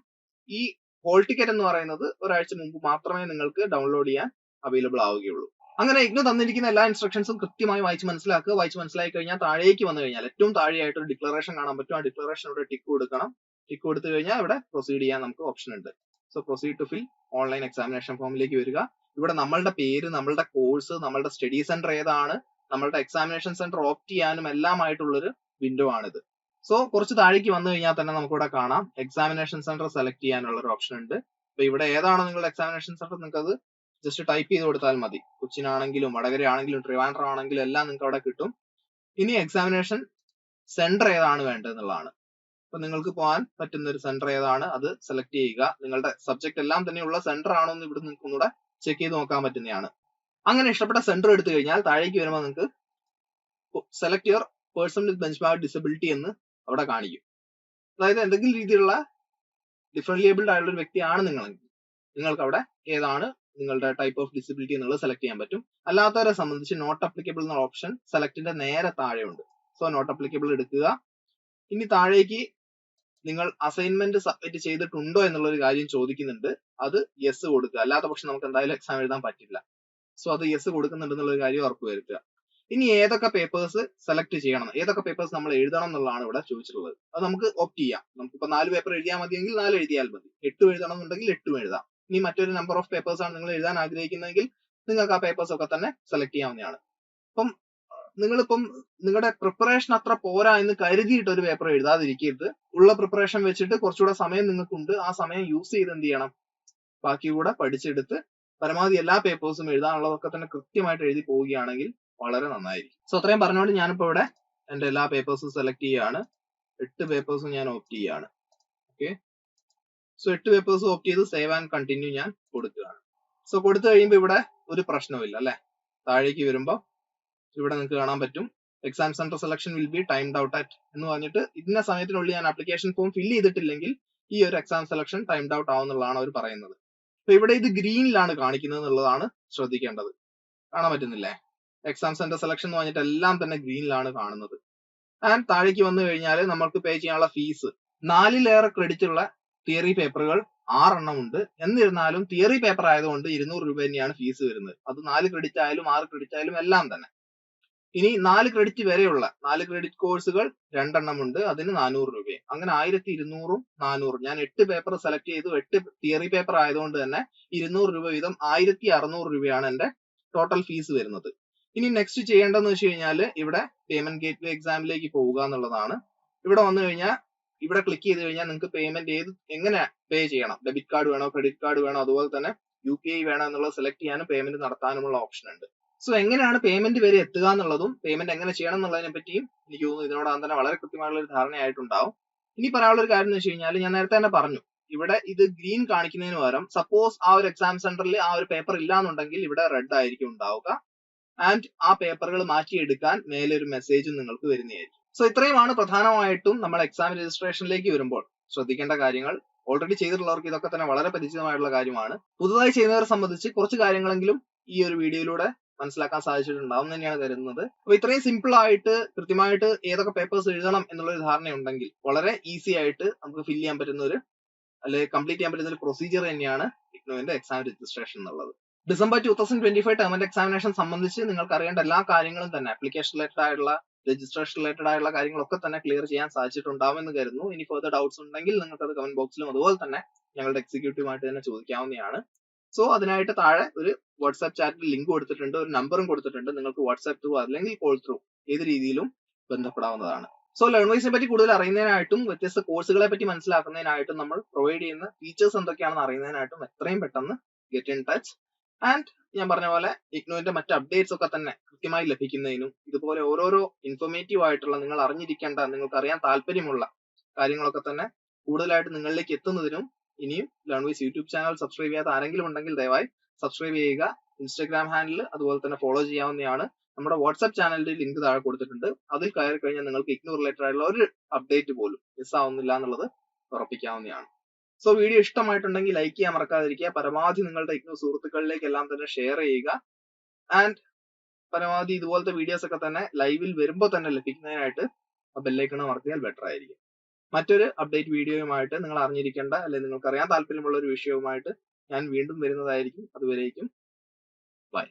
Speaker 1: ഈ ഹോൾ ടിക്കറ്റ് എന്ന് പറയുന്നത് ഒരാഴ്ച മുമ്പ് മാത്രമേ നിങ്ങൾക്ക് ഡൗൺലോഡ് ചെയ്യാൻ അവൈലബിൾ ആവുകയുള്ളൂ. അങ്ങനെ ഇഗ്നു തന്നിരിക്കുന്ന എല്ലാ ഇൻസ്ട്രക്ഷൻസും കൃത്യമായി വായിച്ച് മനസ്സിലാക്കുക. വായിച്ച് മനസ്സിലാക്കി കഴിഞ്ഞാൽ താഴേക്ക് വന്നു കഴിഞ്ഞാൽ ഏറ്റവും താഴെയായിട്ട് ഒരു ഡിക്ലറേഷൻ കാണാൻ പറ്റും. ആ ഡിക്ലറേഷൻ ഇവിടെ ടിക്ക് കൊടുക്കണം. ടിക്ക് കൊടുത്തു കഴിഞ്ഞാൽ ഇവിടെ പ്രൊസീഡ് ചെയ്യാൻ നമുക്ക് ഓപ്ഷൻ ഉണ്ട്. So proceed to fill online examination ഫോമിലേക്ക് വരിക. ഇവിടെ നമ്മളുടെ പേര് നമ്മളുടെ കോഴ്സ് നമ്മളുടെ സ്റ്റഡി സെന്റർ ഏതാണ്? നമ്മളുടെ എക്സാമിനേഷൻ സെന്റർ ഓപ്റ്റ് ചെയ്യാനും എല്ലാമായിട്ടുള്ളൊരു വിൻഡോ ആണിത്. സോ കുറച്ച് താഴേക്ക് വന്നു കഴിഞ്ഞാൽ തന്നെ നമുക്കിവിടെ കാണാം. എക്സാമിനേഷൻ സെന്റർ സെലക്ട് ചെയ്യാനുള്ള ഒരു ഓപ്ഷൻ ഉണ്ട്. അപ്പൊ ഇവിടെ ഏതാണ് നിങ്ങളുടെ എക്സാമിനേഷൻ സെന്റർ നിങ്ങൾക്ക് അത് ജസ്റ്റ് ടൈപ്പ് ചെയ്ത് കൊടുത്താൽ മതി. കൊച്ചിനാണെങ്കിലും വടകര ആണെങ്കിലും ട്രിവാൻഡ്രം ആണെങ്കിലും എല്ലാം നിങ്ങൾക്ക് അവിടെ കിട്ടും. ഇനി എക്സാമിനേഷൻ സെന്റർ ഏതാണ് വേണ്ടത് എന്നുള്ളതാണ് അപ്പൊ നിങ്ങൾക്ക് പോകാൻ പറ്റുന്ന ഒരു സെന്റർ ഏതാണ് അത് സെലക്ട് ചെയ്യുക. നിങ്ങളുടെ സബ്ജക്ട് എല്ലാം തന്നെയുള്ള സെന്റർ ആണോ എന്ന് ഇവിടെ നിങ്ങൾക്ക് ഒന്നുകൂടെ ചെക്ക് ചെയ്ത് നോക്കാൻ പറ്റുന്നതാണ്. അങ്ങനെ ഇഷ്ടപ്പെട്ട സെന്റർ എടുത്തു കഴിഞ്ഞാൽ താഴേക്ക് വരുമ്പോൾ നിങ്ങൾക്ക് select your person with benchmark disability എന്ന് അവിടെ കാണിക്കും. അതായത് എന്തെങ്കിലും രീതിയിലുള്ള ഡിഫറെന്റ് ലേബിൾഡ് ആയിട്ടുള്ള ഒരു വ്യക്തിയാണ് നിങ്ങളെങ്കിൽ. നിങ്ങൾക്ക് അവിടെ ഏതാണ് നിങ്ങളുടെ ടൈപ്പ് ഓഫ് ഡിസബിലിറ്റി എന്നുള്ളത് സെലക്ട് ചെയ്യാൻ പറ്റും. അല്ലാത്തവരെ സംബന്ധിച്ച് നോട്ട് അപ്ലിക്കബിൾ എന്ന ഓപ്ഷൻ സെലക്ടിന്റെ നേരെ താഴെ ഉണ്ട് സോ നോട്ട് അപ്ലിക്കബിൾ എടുക്കുക. ഇനി താഴേക്ക് നിങ്ങൾ അസൈൻമെന്റ് സബ്മിറ്റ് ചെയ്തിട്ടുണ്ടോ എന്നുള്ള ഒരു കാര്യം ചോദിക്കുന്നുണ്ട്. അത് യെസ് കൊടുക്കുക. അല്ലാത്ത പക്ഷം നമുക്ക് എന്തായാലും എക്സാം എഴുതാൻ പറ്റില്ല. സോ അത് യെസ് കൊടുക്കുന്നുണ്ട് എന്നുള്ള ഒരു കാര്യം ഉറപ്പുവരുത്തുക. ഇനി ഏതൊക്കെ പേപ്പേഴ്സ് സെലക്ട് ചെയ്യണം? ഏതൊക്കെ പേപ്പേഴ്സ് നമ്മൾ എഴുതണം എന്നുള്ളതാണ് ഇവിടെ ചോദിച്ചിട്ടുള്ളത്. അത് നമുക്ക് ഓപ്റ്റ് ചെയ്യാം. നമുക്ക് നമുക്കിപ്പോ നാല് പേപ്പർ എഴുതിയാൽ മതിയെങ്കിൽ നാല് എഴുതിയാൽ മതി. എട്ടും എഴുതണം എന്നുണ്ടെങ്കിൽ എട്ടും എഴുതാം. ഇനി മറ്റൊരു നമ്പർ ഓഫ് പേപ്പേഴ്സ് ആണ് നിങ്ങൾ എഴുതാൻ ആഗ്രഹിക്കുന്നതെങ്കിൽ നിങ്ങൾക്ക് ആ പേപ്പേഴ്സ് ഒക്കെ തന്നെ സെലക്ട് ചെയ്യാവുന്നതാണ്. അപ്പം നിങ്ങളിപ്പം നിങ്ങളുടെ പ്രിപ്പറേഷൻ അത്ര പോരാ എന്ന് കരുതിയിട്ട് ഒരു പേപ്പർ എഴുതാതിരിക്കരുത്. ഉള്ള പ്രിപ്പറേഷൻ വെച്ചിട്ട് കുറച്ചുകൂടെ സമയം നിങ്ങൾക്കുണ്ട്. ആ സമയം യൂസ് ചെയ്ത് എന്ത് ചെയ്യണം? ബാക്കി കൂടെ പഠിച്ചെടുത്ത് പരമാവധി എല്ലാ പേപ്പേഴ്സും എഴുതാനുള്ളതൊക്കെ തന്നെ കൃത്യമായിട്ട് എഴുതി പോവുകയാണെങ്കിൽ വളരെ നന്നായിരിക്കും. സോ അത്രയും പറഞ്ഞുകൊണ്ട് ഞാനിപ്പോ ഇവിടെ എന്റെ എല്ലാ പേപ്പേഴ്സും സെലക്ട് ചെയ്യാണ്. എട്ട് പേപ്പേഴ്സും ഞാൻ ഓപ്റ്റ് ചെയ്യാണ്. ഓക്കെ സോ എട്ട് പേപ്പേഴ്സ് ഓപ്റ്റ് ചെയ്ത് സേവ് ആൻഡ് കണ്ടിന്യൂ ഞാൻ കൊടുക്കുകയാണ്. സോ കൊടുത്തു കഴിയുമ്പോൾ ഇവിടെ ഒരു പ്രശ്നമില്ല അല്ലെ? താഴേക്ക് വരുമ്പോൾ ഇവിടെ നിങ്ങൾക്ക് കാണാൻ പറ്റും. Exam centre selection will be timed out at എന്ന് പറഞ്ഞിട്ട് ഇന്ന സമയത്തിനുള്ളിൽ ഞാൻ ആപ്ലിക്കേഷൻ ഫോം ഫില്ല് ചെയ്തിട്ടില്ലെങ്കിൽ ഈ ഒരു എക്സാം സെലക്ഷൻ ടൈംഡ് ഔട്ട് ആവുന്നുള്ളതാണ് അവർ പറയുന്നത്. അപ്പൊ ഇവിടെ ഇത് ഗ്രീനിലാണ് കാണിക്കുന്നത് എന്നുള്ളതാണ് ശ്രദ്ധിക്കേണ്ടത്. കാണാൻ പറ്റുന്നില്ലേ? എക്സാം സെന്റർ സെലക്ഷൻ എന്ന് പറഞ്ഞിട്ട് എല്ലാം തന്നെ ഗ്രീനിലാണ് കാണുന്നത്. ആൻഡ് താഴേക്ക് വന്നു കഴിഞ്ഞാൽ നമ്മൾക്ക് പേ ചെയ്യാനുള്ള ഫീസ് നാലിലേറെ ക്രെഡിറ്റ് ഉള്ള തിയറി പേപ്പറുകൾ ആറെണ്ണം ഉണ്ട്. എന്നിരുന്നാലും തിയറി പേപ്പർ ആയതുകൊണ്ട് ഇരുന്നൂറ് രൂപ തന്നെയാണ് ഫീസ് വരുന്നത്. അത് നാല് ക്രെഡിറ്റ് ആയാലും ആറ് ക്രെഡിറ്റ് ആയാലും എല്ലാം തന്നെ. ഇനി നാല് ക്രെഡിറ്റ് വരെയുള്ള നാല് ക്രെഡിറ്റ് കോഴ്സുകൾ രണ്ടെണ്ണം ഉണ്ട്. അതിന് നാനൂറ് രൂപയും. അങ്ങനെ ആയിരത്തി ഇരുന്നൂറും നാനൂറും. ഞാൻ എട്ട് പേപ്പർ സെലക്ട് ചെയ്തു. എട്ട് തിയറി പേപ്പർ ആയതുകൊണ്ട് തന്നെ ഇരുന്നൂറ് രൂപ വീതം ആയിരത്തി അറുന്നൂറ് രൂപയാണ് എന്റെ ടോട്ടൽ ഫീസ് വരുന്നത്. ഇനി നെക്സ്റ്റ് ചെയ്യേണ്ടതെന്ന് വെച്ച് കഴിഞ്ഞാൽ ഇവിടെ പേയ്മെന്റ് ഗേറ്റ് വേ എക്സാമിലേക്ക് പോവുക എന്നുള്ളതാണ്. ഇവിടെ വന്നു കഴിഞ്ഞാൽ ഇവിടെ ക്ലിക്ക് ചെയ്ത് കഴിഞ്ഞാൽ നിങ്ങൾക്ക് പേയ്മെന്റ് ഏത് എങ്ങനെ പേ ചെയ്യണം? ഡെബിറ്റ് കാർഡ് വേണോ ക്രെഡിറ്റ് കാർഡ് വേണോ അതുപോലെ തന്നെ യു പി ഐ വേണോ എന്നുള്ളത് സെലക്ട് ചെയ്യാനും പേയ്മെന്റ് നടത്താനുമുള്ള ഓപ്ഷൻ ഉണ്ട്. സോ എങ്ങനെയാണ് പേയ്മെന്റ് വരെ എത്തുക എന്നുള്ളതും പേയ്മെന്റ് എങ്ങനെ ചെയ്യണം എന്നുള്ളതിനെ പറ്റിയും എനിക്ക് തോന്നുന്നു ഇതിനോടാൻ തന്നെ വളരെ കൃത്യമായുള്ള ഒരു ധാരണയായിട്ടുണ്ടാവും. ഇനി പറയാനുള്ള ഒരു കാര്യം എന്ന് വെച്ച് കഴിഞ്ഞാൽ ഞാൻ നേരത്തെ തന്നെ പറഞ്ഞു ഇവിടെ ഇത് ഗ്രീൻ കാണിക്കുന്നതിന് പകരം സപ്പോസ് ആ ഒരു എക്സാം സെന്ററിൽ ആ ഒരു പേപ്പർ ഇല്ല എന്നുണ്ടെങ്കിൽ ഇവിടെ റെഡ് ആയിരിക്കും ഉണ്ടാവുക. ആൻഡ് ആ പേപ്പറുകൾ മാറ്റിയെടുക്കാൻ മേലെ ഒരു മെസ്സേജും നിങ്ങൾക്ക് വരുന്നതായിരിക്കും. സോ ഇത്രയുമാണ് പ്രധാനമായിട്ടും നമ്മൾ എക്സാം രജിസ്ട്രേഷനിലേക്ക് വരുമ്പോൾ. ശ്രദ്ധിക്കേണ്ട കാര്യങ്ങൾ. ഓൾറെഡി ചെയ്തിട്ടുള്ളവർക്ക് ഇതൊക്കെ തന്നെ വളരെ പരിചിതമായിട്ടുള്ള കാര്യമാണ്. പുതുതായി ചെയ്യുന്നവരെ സംബന്ധിച്ച് കുറച്ച് കാര്യങ്ങളെങ്കിലും ഈ ഒരു വീഡിയോയിലൂടെ മനസ്സിലാക്കാൻ സാധിച്ചിട്ടുണ്ടാവും തന്നെയാണ് കരുതുന്നത്. അപ്പൊ ഇത്രയും സിമ്പിൾ ആയിട്ട് കൃത്യമായിട്ട് ഏതൊക്കെ പേപ്പേഴ്സ് എഴുതണം എന്നുള്ള ഒരു ധാരണയുണ്ടെങ്കിൽ വളരെ ഈസി ആയിട്ട് നമുക്ക് ഫില്ല് ചെയ്യാൻ പറ്റുന്ന ഒരു അല്ലെങ്കിൽ കംപ്ലീറ്റ് ചെയ്യാൻ പറ്റുന്ന ഒരു പ്രൊസീജിയർ തന്നെയാണ് ഇഗ്നോവിന്റെ എക്സാം രജിസ്ട്രേഷൻ എന്നുള്ളത്. December two thousand twenty five ടേമിന്റെ examination സംബന്ധിച്ച് നിങ്ങൾക്ക് അറിയേണ്ട എല്ലാ കാര്യങ്ങളും തന്നെ ആപ്ലിക്കേഷൻ റിലേറ്റഡ് ആയിട്ടുള്ള രജിസ്ട്രേഷൻ റിലേറ്റഡ് ആയിട്ടുള്ള കാര്യങ്ങളൊക്കെ തന്നെ ക്ലിയർ ചെയ്യാൻ സാധിച്ചിട്ടുണ്ടാവുമെന്ന് കരുതുന്നു. ഇനി ഫർദർ ഡൗട്ട്സ് ഉണ്ടെങ്കിൽ നിങ്ങൾക്ക് അത് കമന്റ് ബോക്സിലും അതുപോലെ തന്നെ ഞങ്ങളുടെ എക്സിക്യൂട്ടീവുമായിട്ട് തന്നെ ചോദിക്കാവുന്നതാണ്. സോ അതിനായിട്ട് താഴെ ഒരു വാട്സ്ആപ്പ് ചാറ്റിൽ ലിങ്ക് കൊടുത്തിട്ടുണ്ട്. ഒരു നമ്പറും കൊടുത്തിട്ടുണ്ട്. നിങ്ങൾക്ക് വാട്സ്ആപ്പ് ത്രൂ അല്ലെങ്കിൽ കോൾ ത്രൂ ഏത് രീതിയിലും ബന്ധപ്പെടാവുന്നതാണ്. സോ ലേൺ ലേൺവൈസിനെ പറ്റി കൂടുതൽ അറിയുന്നതിനായിട്ടും വ്യത്യസ്ത കോഴ്സുകളെ പറ്റി മനസ്സിലാക്കുന്നതിനായിട്ടും നമ്മൾ പ്രൊവൈഡ് ചെയ്യുന്ന ഫീച്ചേഴ്സ് എന്തൊക്കെയാണെന്ന് അറിയുന്നതിനായിട്ടും എത്രയും പെട്ടെന്ന് ഗെറ്റ് ഇൻ ടച്ച് ആൻഡ് ഞാൻ പറഞ്ഞ പോലെ ഇഗ്നോയിന്റെ മറ്റ് അപ്ഡേറ്റ്സ് ഒക്കെ തന്നെ കൃത്യമായി ലഭിക്കുന്നതിനും ഇതുപോലെ ഓരോരോ ഇൻഫോർമേറ്റീവ് ആയിട്ടുള്ള നിങ്ങൾ അറിഞ്ഞിരിക്കേണ്ട നിങ്ങൾക്ക് അറിയാൻ താല്പര്യമുള്ള കാര്യങ്ങളൊക്കെ തന്നെ കൂടുതലായിട്ട് നിങ്ങളിലേക്ക് എത്തുന്നതിനും ഇനിയും ലേൺവൈസ് യൂട്യൂബ് ചാനൽ സബ്സ്ക്രൈബ് ചെയ്യാത്ത ആരെങ്കിലും ഉണ്ടെങ്കിൽ ദയവായി സബ്സ്ക്രൈബ് ചെയ്യുക. ഇൻസ്റ്റാഗ്രാം ഹാൻഡിൽ അതുപോലെ തന്നെ ഫോളോ ചെയ്യാവുന്നതാണ് നമ്മുടെ വാട്സ്ആപ്പ് ചാനലിന്റെ ലിങ്ക് താഴെ കൊടുത്തിട്ടുണ്ട്. അതിൽ കയറി കഴിഞ്ഞാൽ നിങ്ങൾക്ക് ഇഗ്നോ റിലേറ്റഡ് ആയിട്ടുള്ള ഒരു അപ്ഡേറ്റ് പോലും മിസ് ആവുന്നില്ല എന്നുള്ളത് ഉറപ്പിക്കാവുന്നതാണ്. സോ വീഡിയോ ഇഷ്ടമായിട്ടുണ്ടെങ്കിൽ ലൈക്ക് ചെയ്യാൻ മറക്കാതിരിക്കുക. പരമാവധി നിങ്ങളുടെ ഇഗ്നോ സുഹൃത്തുക്കളിലേക്ക് എല്ലാം തന്നെ ഷെയർ ചെയ്യുക. ആൻഡ് പരമാവധി ഇതുപോലത്തെ വീഡിയോസ് ഒക്കെ തന്നെ ലൈവിൽ വരുമ്പോൾ തന്നെ ലഭിക്കുന്നതിനായിട്ട് ബെല്ലൈക്കൺ മറക്കിയാൽ ബെറ്റർ ആയിരിക്കും. മറ്റൊരു അപ്ഡേറ്റ് വീഡിയോയുമായിട്ട് നിങ്ങൾ അറിഞ്ഞിരിക്കേണ്ട അല്ലെങ്കിൽ നിങ്ങൾക്ക് അറിയാൻ താല്പര്യമുള്ള ഒരു വിഷയവുമായിട്ട് ഞാൻ വീണ്ടും വരുന്നതായിരിക്കും. അതുവരേക്കും ബൈ